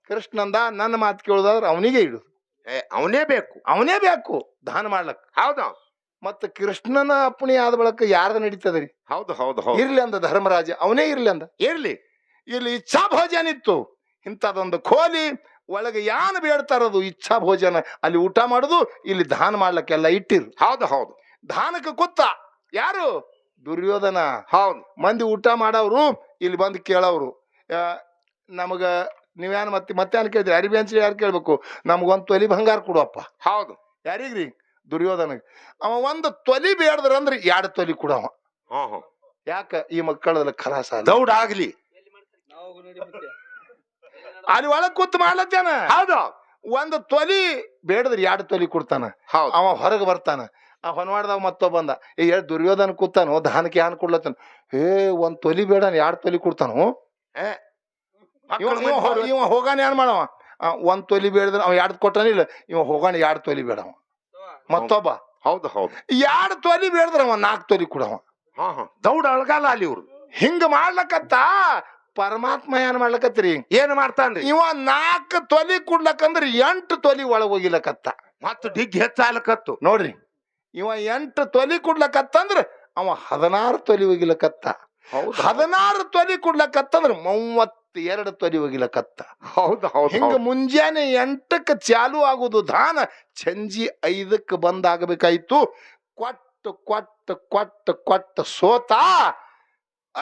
ಕೃಷ್ಣಂದ ನನ್ನ ಮಾತು ಕೇಳುದಾದ್ರೆ ಅವನಿಗೆ ಇಡು. ಏ, ಅವನೇ ಬೇಕು. ಅವನೇ ಬೇಕು ದಾನ ಮಾಡ್ಲಕ್ ಹೌದು. ಮತ್ತ ಕೃಷ್ಣನ ಅಪ್ಪಣೆ ಆದ ಬಳಕ ಯಾರ್ದ ನಡೀತದ್ರಿ ಹೌದು ಹೌದು ಹೌದು. ಇರ್ಲಿ ಅಂದ ಧರ್ಮರಾಜ ಅವನೇ ಇರ್ಲಿ ಅಂದ. ಇರ್ಲಿ. ಇಲ್ಲಿ ಇಚ್ಛಾ ಭೋಜನ ಇತ್ತು. ಇಂಥದೊಂದು ಕೋಲಿ ಒಳಗೆ ಯಾನ್ ಬೇಡ್ತಾರದು ಇಚ್ಛಾ ಭೋಜನ ಅಲ್ಲಿ ಊಟ ಮಾಡುದು ಇಲ್ಲಿ ದಾನ ಮಾಡ್ಲಕ್ಕೆಲ್ಲ ಇಟ್ಟಿರು. ಹೌದು ಹೌದು. ದಾನಕ್ಕೆ ಗೊತ್ತ ಯಾರು? ದುರ್ಯೋಧನ. ಹೌದು. ಮಂದಿ ಊಟ ಮಾಡವ್ರು ಇಲ್ಲಿ ಬಂದು ಕೇಳವ್ರು. ಆ, ನಮಗ ನೀವೇನು ಮತ್ತೆ ಮತ್ತೆ ಅನ್ ಕೇಳಿದ್ರಿ ಅರಿಬಿ ಅಂಚಿ ಯಾರು ಕೇಳ್ಬೇಕು? ನಮಗೊಂದು ತೊಲಿ ಬಂಗಾರ ಕೊಡುವಪ್ಪ. ಹೌದು. ಯಾರಿಗ್ರಿ? ದುರ್ಯೋಧನ ಅವ ಒಂದು ತೊಲಿ ಬೇಡದ್ರಂದ್ರೆ ಎರಡು ತೊಲಿ ಕೊಡವ? ಹಾ ಹಾ ಯಾಕ? ಈ ಮಕ್ಕಳದಲ್ಲ ಖಲಾಸ. ದೌಡ್ ಆಗ್ಲಿ. ಅಲ್ಲಿ ಒಳಗ್ ಕೂತ್ ಮಾಡ್ಲತ್ತೇನ? ಹೌದು. ಒಂದು ತೊಲಿ ಬೇಡದ್ರಿ ಎರಡ್ ತೊಲಿ ಕೊಡ್ತಾನ. ಹೌದು. ಅವ ಹೊರಗೆ ಬರ್ತಾನ. ಆ ಹೊನವಾಡ್ದಾಗ ಮತ್ತೊಬ್ಬ ಬಂದ. ಏ ಹೇಳ್ ದುರ್ಯೋಧನ ಕೂತಾನು? ದಾನಕ್ಕೆ ಯಾನ್ ಕೊಡ್ಲತ್ತಾನ? ಏ ಒಂದ್ ತೊಲಿ ಬೇಡ ಎರಡ್ ತೊಲಿ ಕೊಡ್ತಾನು? ಇವ ಮಕ್ಕಳು ಇವ ಹೋ- ಇವ ಹೋಗಾನ ಏನ್ ಮಾಡವ? ಆ, ಒಂದ್ ತೊಲಿ ಬೇಡದ್ರ ಅವ ಎರಡ್ ಕೊಟ್ಟನ ಇಲ್ಲ? ಇವ ಹೋಗಾನ ಎರಡ್ ತೊಲಿ ಬೇಡವ ಮತ್ತೊಬ್ಬ? ಹೌದು ಹೌದು. ಎರಡ್ ತೊಲಿ ಬೇಡದ್ರ ಅವ ನಾಲ್ಕು ತೊಲಿ ಕೊಡವ. ಹಾ ಹಾ. ದೌಡ್ ಅಳಗಾಲ ಅಲ್ಲಿ ಇವ್ರು. ಹಿಂಗ ಮಾಡ್ಲಕತ್ತ? ಪರಮಾತ್ಮ ಏನ್ ಮಾಡ್ಲಕತ್ರಿ ಏನ್ ಮಾಡ್ತಾನ್ರಿ? ಇವ ನಾಲ್ಕು ತೊಲಿ ಕೊಡ್ಲಕಂದ್ರ ಎಂಟು ತೊಲಿ ಒಳಗೆ ಹೋಗಿಲಕತ್ತ. ಮತ್ತು ಡಿಗ್ ಹೆಚ್ಚಾಲಕತ್ತು ನೋಡ್ರಿ ಇವ ಎಂಟು ತೊಲಿ ಕೊಡ್ಲಕತ್ತಂದ್ರ ಅವ ಹದಿನಾರು ತೊಲಿ ಹೋಗಿಲಕತ್ತ. ಹೌದು. ಹದಿನಾರು ತೊಲಿ ಕೊಡ್ಲಕತ್ತಂದ್ರ ಮೂವತ್ತು ಎರಡು ತೊಲಿ ಹೋಗಿಲಕತ್ತ. ಹೌದು ಹೌದು ಹಿಂಗ ಮುಂಜಾನೆ ಎಂಟಕ್ಕೆ ಚಾಲು ಆಗುದು ದಾನ ಸಂಜಿ ಐದಕ್ಕೆ ಬಂದಾಗಬೇಕಾಯ್ತು. ಕೊಟ್ಟು ಕೊಟ್ಟು ಕೊಟ್ಟು ಕೊಟ್ಟು ಸೋತ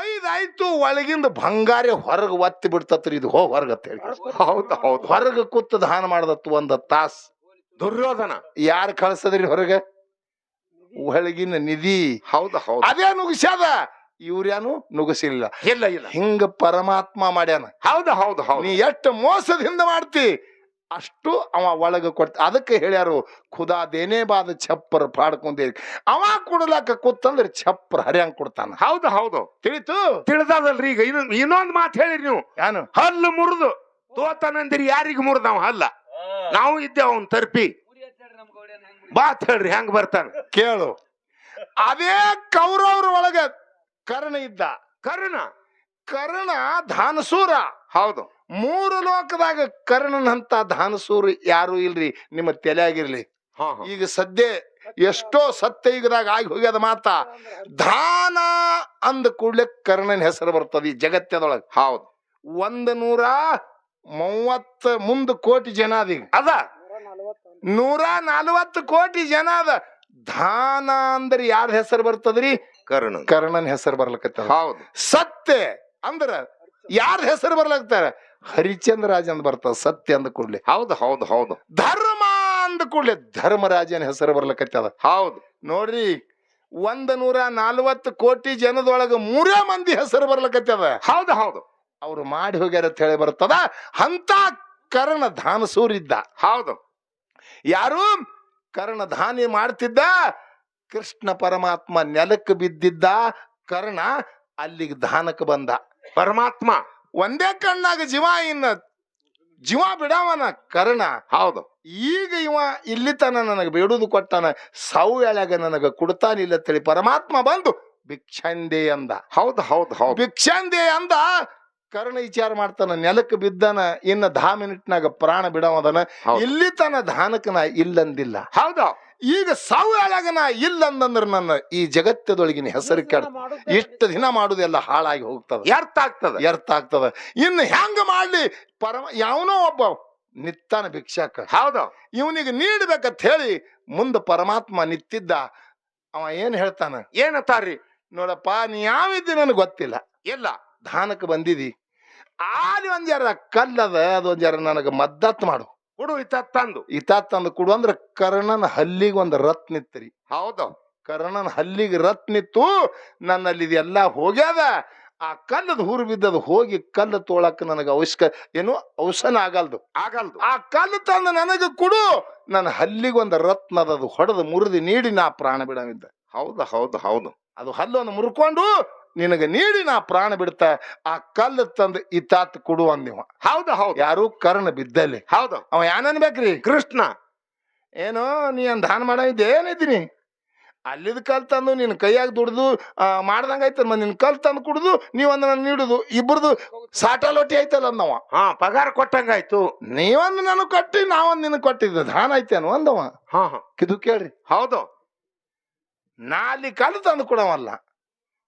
ಐದಾಯ್ತು ಒಳಗಿಂದ ಬಂಗಾರ ಹೊರಗೆ ಒತ್ತಿ ಬಿಡ್ತತ್ರಿ ಇದು. ಹೋಗ್ ಹೊರಗತ್ತ ಹೇಳಿ. ಹೌದು ಹೌದು. ಹೊರಗೆ ಕೂತು ದಾನ ಮಾಡದತ್ತು ಒಂದ ತಾಸ್. ದುರ್ಯೋಧನ. ಯಾರು ಕಳ್ಸದ್ರಿ ಹೊರಗೆ? ಒಳಗಿನ ನಿಧಿ. ಹೌದು ಹೌದು. ಅದೇ ನುಗ್ಸ್ಯಾದ. ಇವ್ರ್ಯಾನು ನುಗ್ಸಿಲ್ಲ. ಇಲ್ಲ ಇಲ್ಲ. ಹಿಂಗ ಪರಮಾತ್ಮ ಮಾಡ್ಯಾನ. ಹೌದು ಹೌದು ಹೌದು. ನೀ ಎಷ್ಟು ಮೋಸದಿಂದ ಮಾಡ್ತಿ? ಅಷ್ಟು ಅವ ಒಳಗೆ ಕೊಡ್ತ ಅದಕ್ಕೆ ಹೇಳ್ಯಾರು ಖುದಾ ದೇನೇ ಬಾದ ಛಪ್ಪರ್ ಪಾಡ್ಕೊಂಡಿ. ಅವ ಕೊಡ್ಲಾಕ ಕೂತಂದ್ರೆ ಛಪ್ಪರ್ ಹರಿಯಂಗ್ ಕೊಡ್ತಾನ. ಹೌದು ಹೌದು. ತಿಳಿತು? ತಿಳಿದಲ್ರಿ ಈಗ ಇನ್ನೊಂದ್ ಇನ್ನೊಂದ್ ಮಾತು ಹೇಳಿರಿ ನೀವು. ಯಾನು? ಹಲ್ಲು ಮುರಿದು ತೋತನಂದಿರಿ ಯಾರಿಗ ಮುರಿದವ ಹಲ್ಲ? ನಾವು ಇದ್ದೇವ ಅವ್ನ ತರ್ಪಿ. ಬಾತ್ ಹೇಳ್ರಿ ಹೆಂಗ್ ಬರ್ತಾನ? ಕೇಳು. ಅದೇ ಕೌರವ್ರ ಒಳಗ ಕರ್ಣ ಇದ್ದ. ಕರ್ಣ? ಕರ್ಣ ಧಾನಸೂರ. ಹೌದು. ಮೂರು ಲೋಕದಾಗ ಕರ್ಣನಂತ ಧಾನಸೂರು ಯಾರು ಇಲ್ರಿ ನಿಮ್ಮ ತಲೆಯಾಗಿರ್ಲಿ. ಈಗ ಸದ್ಯ ಎಷ್ಟೋ ಸತ್ಯ ಯುಗದಾಗ ಆಗಿ ಹೋಗ್ಯದ ಮಾತ. ಧಾನ ಅಂದ ಕೂಡ್ಲೆ ಕರ್ಣನ ಹೆಸರು ಬರ್ತದ ಈ ಜಗತ್ತದೊಳಗೆ. ಹೌದು. ಒಂದ್ ನೂರ ಮೂವತ್ತ ಮುಂದ ಕೋಟಿ ಜನ ಅದ ಈಗ. ಅದ. ನೂರ ನಲ್ವತ್ತು ಕೋಟಿ ಜನ ಅದ. ಧಾನ ಅಂದ್ರೆ ಯಾರ ಹೆಸರು ಬರ್ತದ್ರಿ? ಕರ್ಣ ಕರ್ಣನ ಹೆಸರು ಬರ್ಲಕತ್ತ ಹೌದು. ಸತ್ಯ ಅಂದ್ರ ಯಾರ ಹೆಸರು ಬರ್ಲಕತ್ತಾರ? ಹರಿಚಂದ್ರರಾಜ ಅಂದ್ ಬರ್ತದ ಸತ್ಯ ಅಂದ ಕೂಡ್ಲೆ. ಹೌದು ಹೌದು ಹೌದು. ಧರ್ಮ ಅಂದ ಕೂಡ್ಲೆ. ಧರ್ಮರಾಜನ ಹೆಸರು ಬರ್ಲಕತ್ತದ ಹೌದು. ನೋಡ್ರಿ ಒಂದ್ ನೂರ ನಲ್ವತ್ತು ಕೋಟಿ ಜನದೊಳಗ ಮೂರೇ ಮಂದಿ ಹೆಸರು ಬರ್ಲಕತ್ತದ ಹೌದು ಹೌದು. ಅವ್ರು ಮಾಡಿ ಹೋಗ್ಯಾರ ಅಂತ ಹೇಳಿ ಬರ್ತದ. ಅಂತ ಕರ್ಣ ಧಾನಸೂರಿದ್ದ ಹೌದು. ಯಾರು? ಕರ್ಣ ಧಾನಿ ಮಾಡ್ತಿದ್ದ. ಕೃಷ್ಣ ಪರಮಾತ್ಮ ನೆಲಕ್ಕೆ ಬಿದ್ದಿದ್ದ. ಕರ್ಣ ಅಲ್ಲಿಗೆ ದಾನಕ್ಕೆ ಬಂದ. ಪರಮಾತ್ಮ. ಒಂದೇ ಕಣ್ಣಾಗ ಜೀವ ಇನ್ನ ಜೀವ ಬಿಡವನ ಕರ್ಣ. ಹೌದು. ಈಗ ಇವ ಇಲ್ಲಿ ತನ ನನಗೆ ಬೇಡುದು ಕೊಟ್ಟಾನ ಸಾವು ಎಳ್ಯಾಗ ನನಗ ಕೊಡ್ತಾನಿಲ್ಲ ತಿಳಿ ಪರಮಾತ್ಮ ಬಂದು ಭಿಕ್ಷಂದೆ ಅಂದ. ಹೌದು ಹೌದು ಹೌದು. ಭಿಕ್ಷಂದೆ ಅಂದ ಕರ್ಣ ವಿಚಾರ ಮಾಡ್ತಾನ ನೆಲಕ್ಕೆ ಬಿದ್ದನ ಇನ್ನ ದಾ ಮಿನಿಟ್ನಾಗ ಪ್ರಾಣ ಬಿಡವದನ. ಇಲ್ಲಿ ತನ ಧಾನಕನ ಇಲ್ಲಂದಿಲ್ಲ. ಹೌದು. ಈಗ ಸಾವು ನಾ ಅಂತಂದ್ರೆ ನನ್ನ ಈ ಜಗತ್ತದೊಳಗಿನ ಹೆಸರು ಕೆಡ ಇಷ್ಟು ದಿನ ಮಾಡುದೆಲ್ಲ ಹಾಳಾಗಿ ಹೋಗ್ತದೆ. ಎರ್ಥ ಆಗ್ತದ. ಎರ್ಥ ಆಗ್ತದ. ಇನ್ನು ಹೆಂಗ ಮಾಡ್ಲಿ? ಪರಮ ಯಾವನೋ ಒಬ್ಬ ನಿತ್ತಾನ ಭಿಕ್ಷಾಕ. ಹೌದು. ಇವನಿಗೆ ನೀಡ್ಬೇಕಂತ ಹೇಳಿ ಮುಂದೆ ಪರಮಾತ್ಮ ನಿತ್ತಿದ್ದ ಅವ ಏನ್ ಹೇಳ್ತಾನ? ಏನತ್ತಾರ್ರಿ ನೋಡಪ್ಪ ನೀ ಯಾವಿದ್ದಿ ನನಗೆ ಗೊತ್ತಿಲ್ಲ. ಇಲ್ಲ. ಧಾನಕ್ಕೆ ಬಂದಿದಿ. ಆಲಿ ಒಂದ್ ಜರ ಕಲ್ಲದ ಅದೊಂದ್ ಯಾರ ನನಗೆ ಮದ್ದತ್ ಮಾಡು. ಕುಡು ಇತ್ತ ತಂದು. ಈತ ತಂದು ಕೊಡು ಅಂದ್ರ ಕರ್ಣನ ಹಲ್ಲಿಗೆ ಒಂದು ರತ್ ಇತ್ತರಿ ಹೌದು. ಕರ್ಣನ ಹಲ್ಲಿಗೆ ರತ್ನ ಇತ್ತು ನನ್ನಲ್ಲಿ ಇದೆಲ್ಲ ಹೋಗ್ಯಾದ. ಆ ಕಲ್ಲದ ಹುರು ಬಿದ್ದದು ಹೋಗಿ ಕಲ್ಲು ತೋಳಕ್ ನನಗೆ ಅವಶ್ಯಕ ಏನು ಅವಸನ ಆಗಲ್ದು. ಆಗಲ್ದು. ಆ ಕಲ್ಲು ತಂದು ನನಗೆ ಕೊಡು. ನನ್ನ ಹಲ್ಲಿಗೆ ಒಂದು ರತ್ನ ಅದದು ಹೊಡೆದು ಮುರಿದು ನೀಡಿ ನಾ ಪ್ರಾಣ ಬಿಡವಿದ್ದ ಹೌದು ಹೌದು ಹೌದು. ಅದು ಹಲ್ಲನ್ನು ಮುರ್ಕೊಂಡು ನಿನಗೆ ನೀಡಿ ನಾ ಪ್ರಾಣ ಬಿಡ್ತಾ ಆ ಕಲ್ಲು ತಂದು ಇತ್ತಾತ್ ಕೊಡು ಅಂದಿವ. ಹೌದು ಹೌದು. ಯಾರು ಕರ್ಣ ಬಿದ್ದಲ್ಲಿ ಹೌದು. ಅವ ಯಾನನ್ಬೇಕ್ರಿ? ಕೃಷ್ಣ. ಏನೋ ನೀ ಏನ್ ದಾನ ಮಾಡಿದ್ದೆ ಏನಿದ್ದೀನಿ ಅಲ್ಲಿದ್ ಕಲ್ ತಂದು ನಿನ್ನ ಕೈಯಾಗ ದುಡ್ದು ಮಾಡ್ದಂಗ ಐತಲ್ಲ ನಿನ್ ಕಲ್ ತಂದು ಕುಡ್ದು ನೀವೊಂದು ನಾನು ನೀಡುದು ಇಬ್ಬರದು ಸಾಟ ಲೋಟಿ ಐತಲ್ಲ ಅಂದವ. ಹಾ ಪಗಾರ ಕೊಟ್ಟಂಗಾಯ್ತು ನೀವೊಂದು ನನಗೆ ಕೊಟ್ಟಿ ನಾವೊಂದು ನಿನ್ ಕೊಟ್ಟಿದ್ದು. ದಾನ ಐತೇನು ಅಂದವ. ಹಾ ಹಾ. ಇದು ಕೇಳ್ರಿ. ಹೌದು. ನಾ ಅಲ್ಲಿ ಕಲ್ಲು ತಂದು ಕೊಡವಲ್ಲ.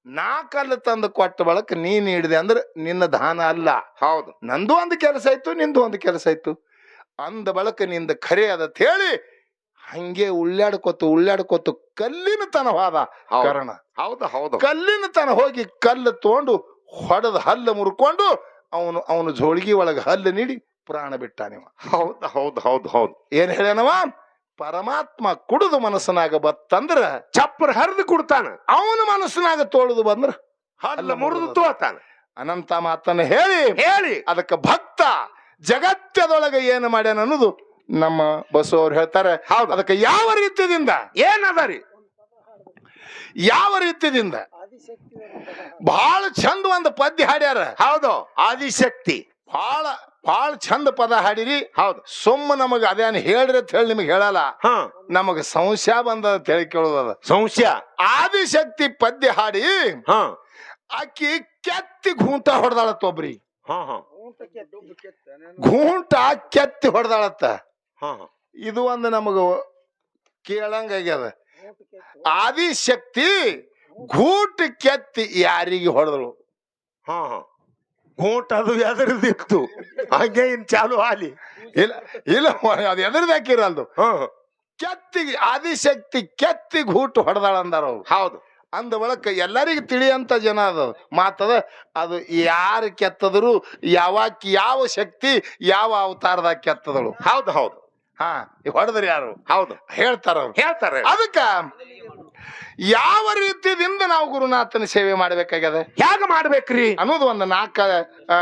ನಾ ಕಲ್ಲು ತಂದು ಕೊಟ್ಟ ಬಳಕ ನೀ ನೀಡಿದೆ ಅಂದ್ರೆ ನಿನ್ನ ದಾನ ಅಲ್ಲ. ಹೌದು. ನಂದು ಒಂದು ಕೆಲಸ ಆಯ್ತು ನಿಂದು ಒಂದು ಕೆಲಸ ಆಯ್ತು ಅಂದ ಬಳಕ ನಿಂದ ಖರೆ ಅದತ್ ಹೇಳಿ ಹಂಗೆ ಉಳ್ಳಾಡ್ಕೊತು ಉಳ್ಳಾಡ್ಕೊತು ಕಲ್ಲಿನ ತನ ಹೋದ. ಹೌದು ಹೌದು ಹೌದು. ಕಲ್ಲಿನ ತನ ಹೋಗಿ ಕಲ್ಲು ತಗೊಂಡು ಹೊಡೆದ ಹಲ್ಲು ಮುರ್ಕೊಂಡು ಅವನು ಅವನು ಜೋಳಿಗೆ ಒಳಗೆ ಹಲ್ಲು ನೀಡಿ ಪ್ರಾಣ ಬಿಟ್ಟ ನೀವ. ಹೌದು ಹೌದು ಹೌದು ಹೌದು. ಏನ್ ಹೇಳ್ಯಾನವ? ಪರಮಾತ್ಮ ಕುಡಿದು ಮನಸ್ಸನಾಗ ಬತ್ತಂದ್ರ ಚಪ್ಪರ್ ಹರಿದು ಕುಡ್ತಾನ. ಅವನ ಮನಸ್ಸಿನಾಗ ತೋಳದು ಬಂದ್ರ ಅಲ್ಲ ಮುರಿದು ತೋತಾನ. ಅನಂತ ಮಾತನ್ನ ಹೇಳಿ. ಹೇಳಿ. ಅದಕ್ಕೆ ಭಕ್ತ ಜಗತ್ತದೊಳಗೆ ಏನು ಮಾಡ್ಯಾನ ಅನ್ನೋದು ನಮ್ಮ ಬಸು ಅವ್ರು ಹೇಳ್ತಾರೆ. ಹೌದು. ಅದಕ್ಕೆ ಯಾವ ರೀತಿಯಿಂದ ಏನದ ರೀ ಯಾವ ರೀತಿಯಿಂದ ಬಹಳ ಚಂದ ಒಂದು ಪದ್ಯ ಹಾಡ್ಯಾರ. ಹೌದು. ಆದಿಶಕ್ತಿ. ಬಹಳ ಬಹಳ ಚಂದ ಪದ ಹಾಡಿರಿ. ಹೌದು. ಸುಮ್ಮ ನಮಗ ಅದೇನು ಹೇಳ್ರಿ ಅಂತ ಹೇಳಿ ನಿಮಗೆ ಹೇಳಲ್ಲ. ಹಾ. ನಮಗ ಸಂಶಯ ಬಂದದ ತಿಳಿ ಕೇಳೋದದ ಸಂಶಯ. ಆದಿಶಕ್ತಿ ಪದ್ಯ ಹಾಡಿ. ಹಾ. ಆಕಿ ಕೆತ್ತಿ ಘೂಂಟ ಹೊಡೆದಾಳತ್ತ ಒಬ್ರಿ. ಹಾ ಹಾ. ಘೂಂಟ ಕೆತ್ತಿ ಹೊಡೆದಾಳತ್ತ. ಹಾ ಹಾ. ಇದು ಒಂದು ನಮಗ ಕೇಳಂಗ ಆಗ್ಯದ. ಆದಿಶಕ್ತಿ ಘೂಟ್ ಕೆತ್ತಿ ಯಾರಿಗೆ ಹೊಡೆದಳು? ಹಾ ಹಾ. ಗೋಟ್ ಅದು ಎದರದಿತ್ತು ಹಂಗೆ ಇನ್ ಚಾಲು ಆಲಿ ಇಲ್ಲ ಇಲ್ಲ ಅದು ಎದ್ರದ್ ಹಾಕಿರಲ್ದು. ಕೆತ್ತಿಗೆ ಆದಿಶಕ್ತಿ ಕೆತ್ತಿ ಘೂಟ್ ಹೊಡೆದಾಳ ಅಂದಾರ ಅವ್ರು. ಹೌದು. ಅಂದ ಬಳಕ ಎಲ್ಲರಿಗೂ ತಿಳಿಯಂತ ಜನ ಅದ ಮಾತದ ಅದು ಯಾರು ಕೆತ್ತದ್ರು ಯಾವಾಗ ಯಾವ ಶಕ್ತಿ ಯಾವ ಅವತಾರದಾಗ ಕೆತ್ತದಳು. ಹೌದು ಹೌದು. ಹಾ ಹೊಡೆದ್ರಿ ಯಾರು? ಹೌದು. ಹೇಳ್ತಾರ ಅವ್ರು. ಹೇಳ್ತಾರೆ. ಅದಕ್ಕ ಯಾವ ರೀತಿಯಿಂದ ನಾವು ಗುರುನಾಥನ ಸೇವೆ ಮಾಡ್ಬೇಕಾಗ್ಯದ? ಹೇಗ ಮಾಡ್ಬೇಕ್ರಿ? ಅನ್ನೋದು ಒಂದು ನಾಲ್ಕ ಆ,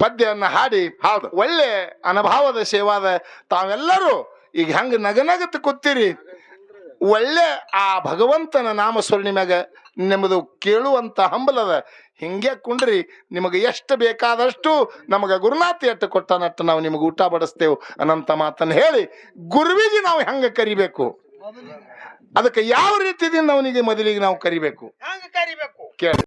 ಪದ್ಯವನ್ನ ಹಾಡಿ ಹೌದು. ಒಳ್ಳೆ ಅನುಭವದ ಸೇವಾದ ತಾವೆಲ್ಲರೂ ಈಗ ಹೆಂಗ ನಗನಗತ್ ಕೂತೀರಿ? ಒಳ್ಳೆ ಆ ಭಗವಂತನ ನಾಮ ಮ್ಯಾಗ ನಿಮ್ಮದು ಕೇಳುವಂತ ಹಂಬಲದ ಹಿಂಗೆ ಕುಂಡ್ರಿ ನಿಮಗೆ ಎಷ್ಟು ಬೇಕಾದಷ್ಟು ನಮಗೆ ಗುರುನಾಥ ಎಟ್ಟು ಕೊಟ್ಟನಟ್ಟು ನಾವು ನಿಮಗೆ ಊಟ ಬಡಿಸ್ತೇವೆ ಅನ್ನಂತ ಮಾತನ್ನು ಹೇಳಿ ಗುರುವಿಗೆ ನಾವು ಹೆಂಗೆ ಕರಿಬೇಕು? ಅದಕ್ಕೆ ಯಾವ ರೀತಿಯಿಂದ ಅವನಿಗೆ ಮೊದಲಿಗೆ ನಾವು ಕರಿಬೇಕು? ಹಂಗ ಕರಿಬೇಕು. ಕೇಳಿ.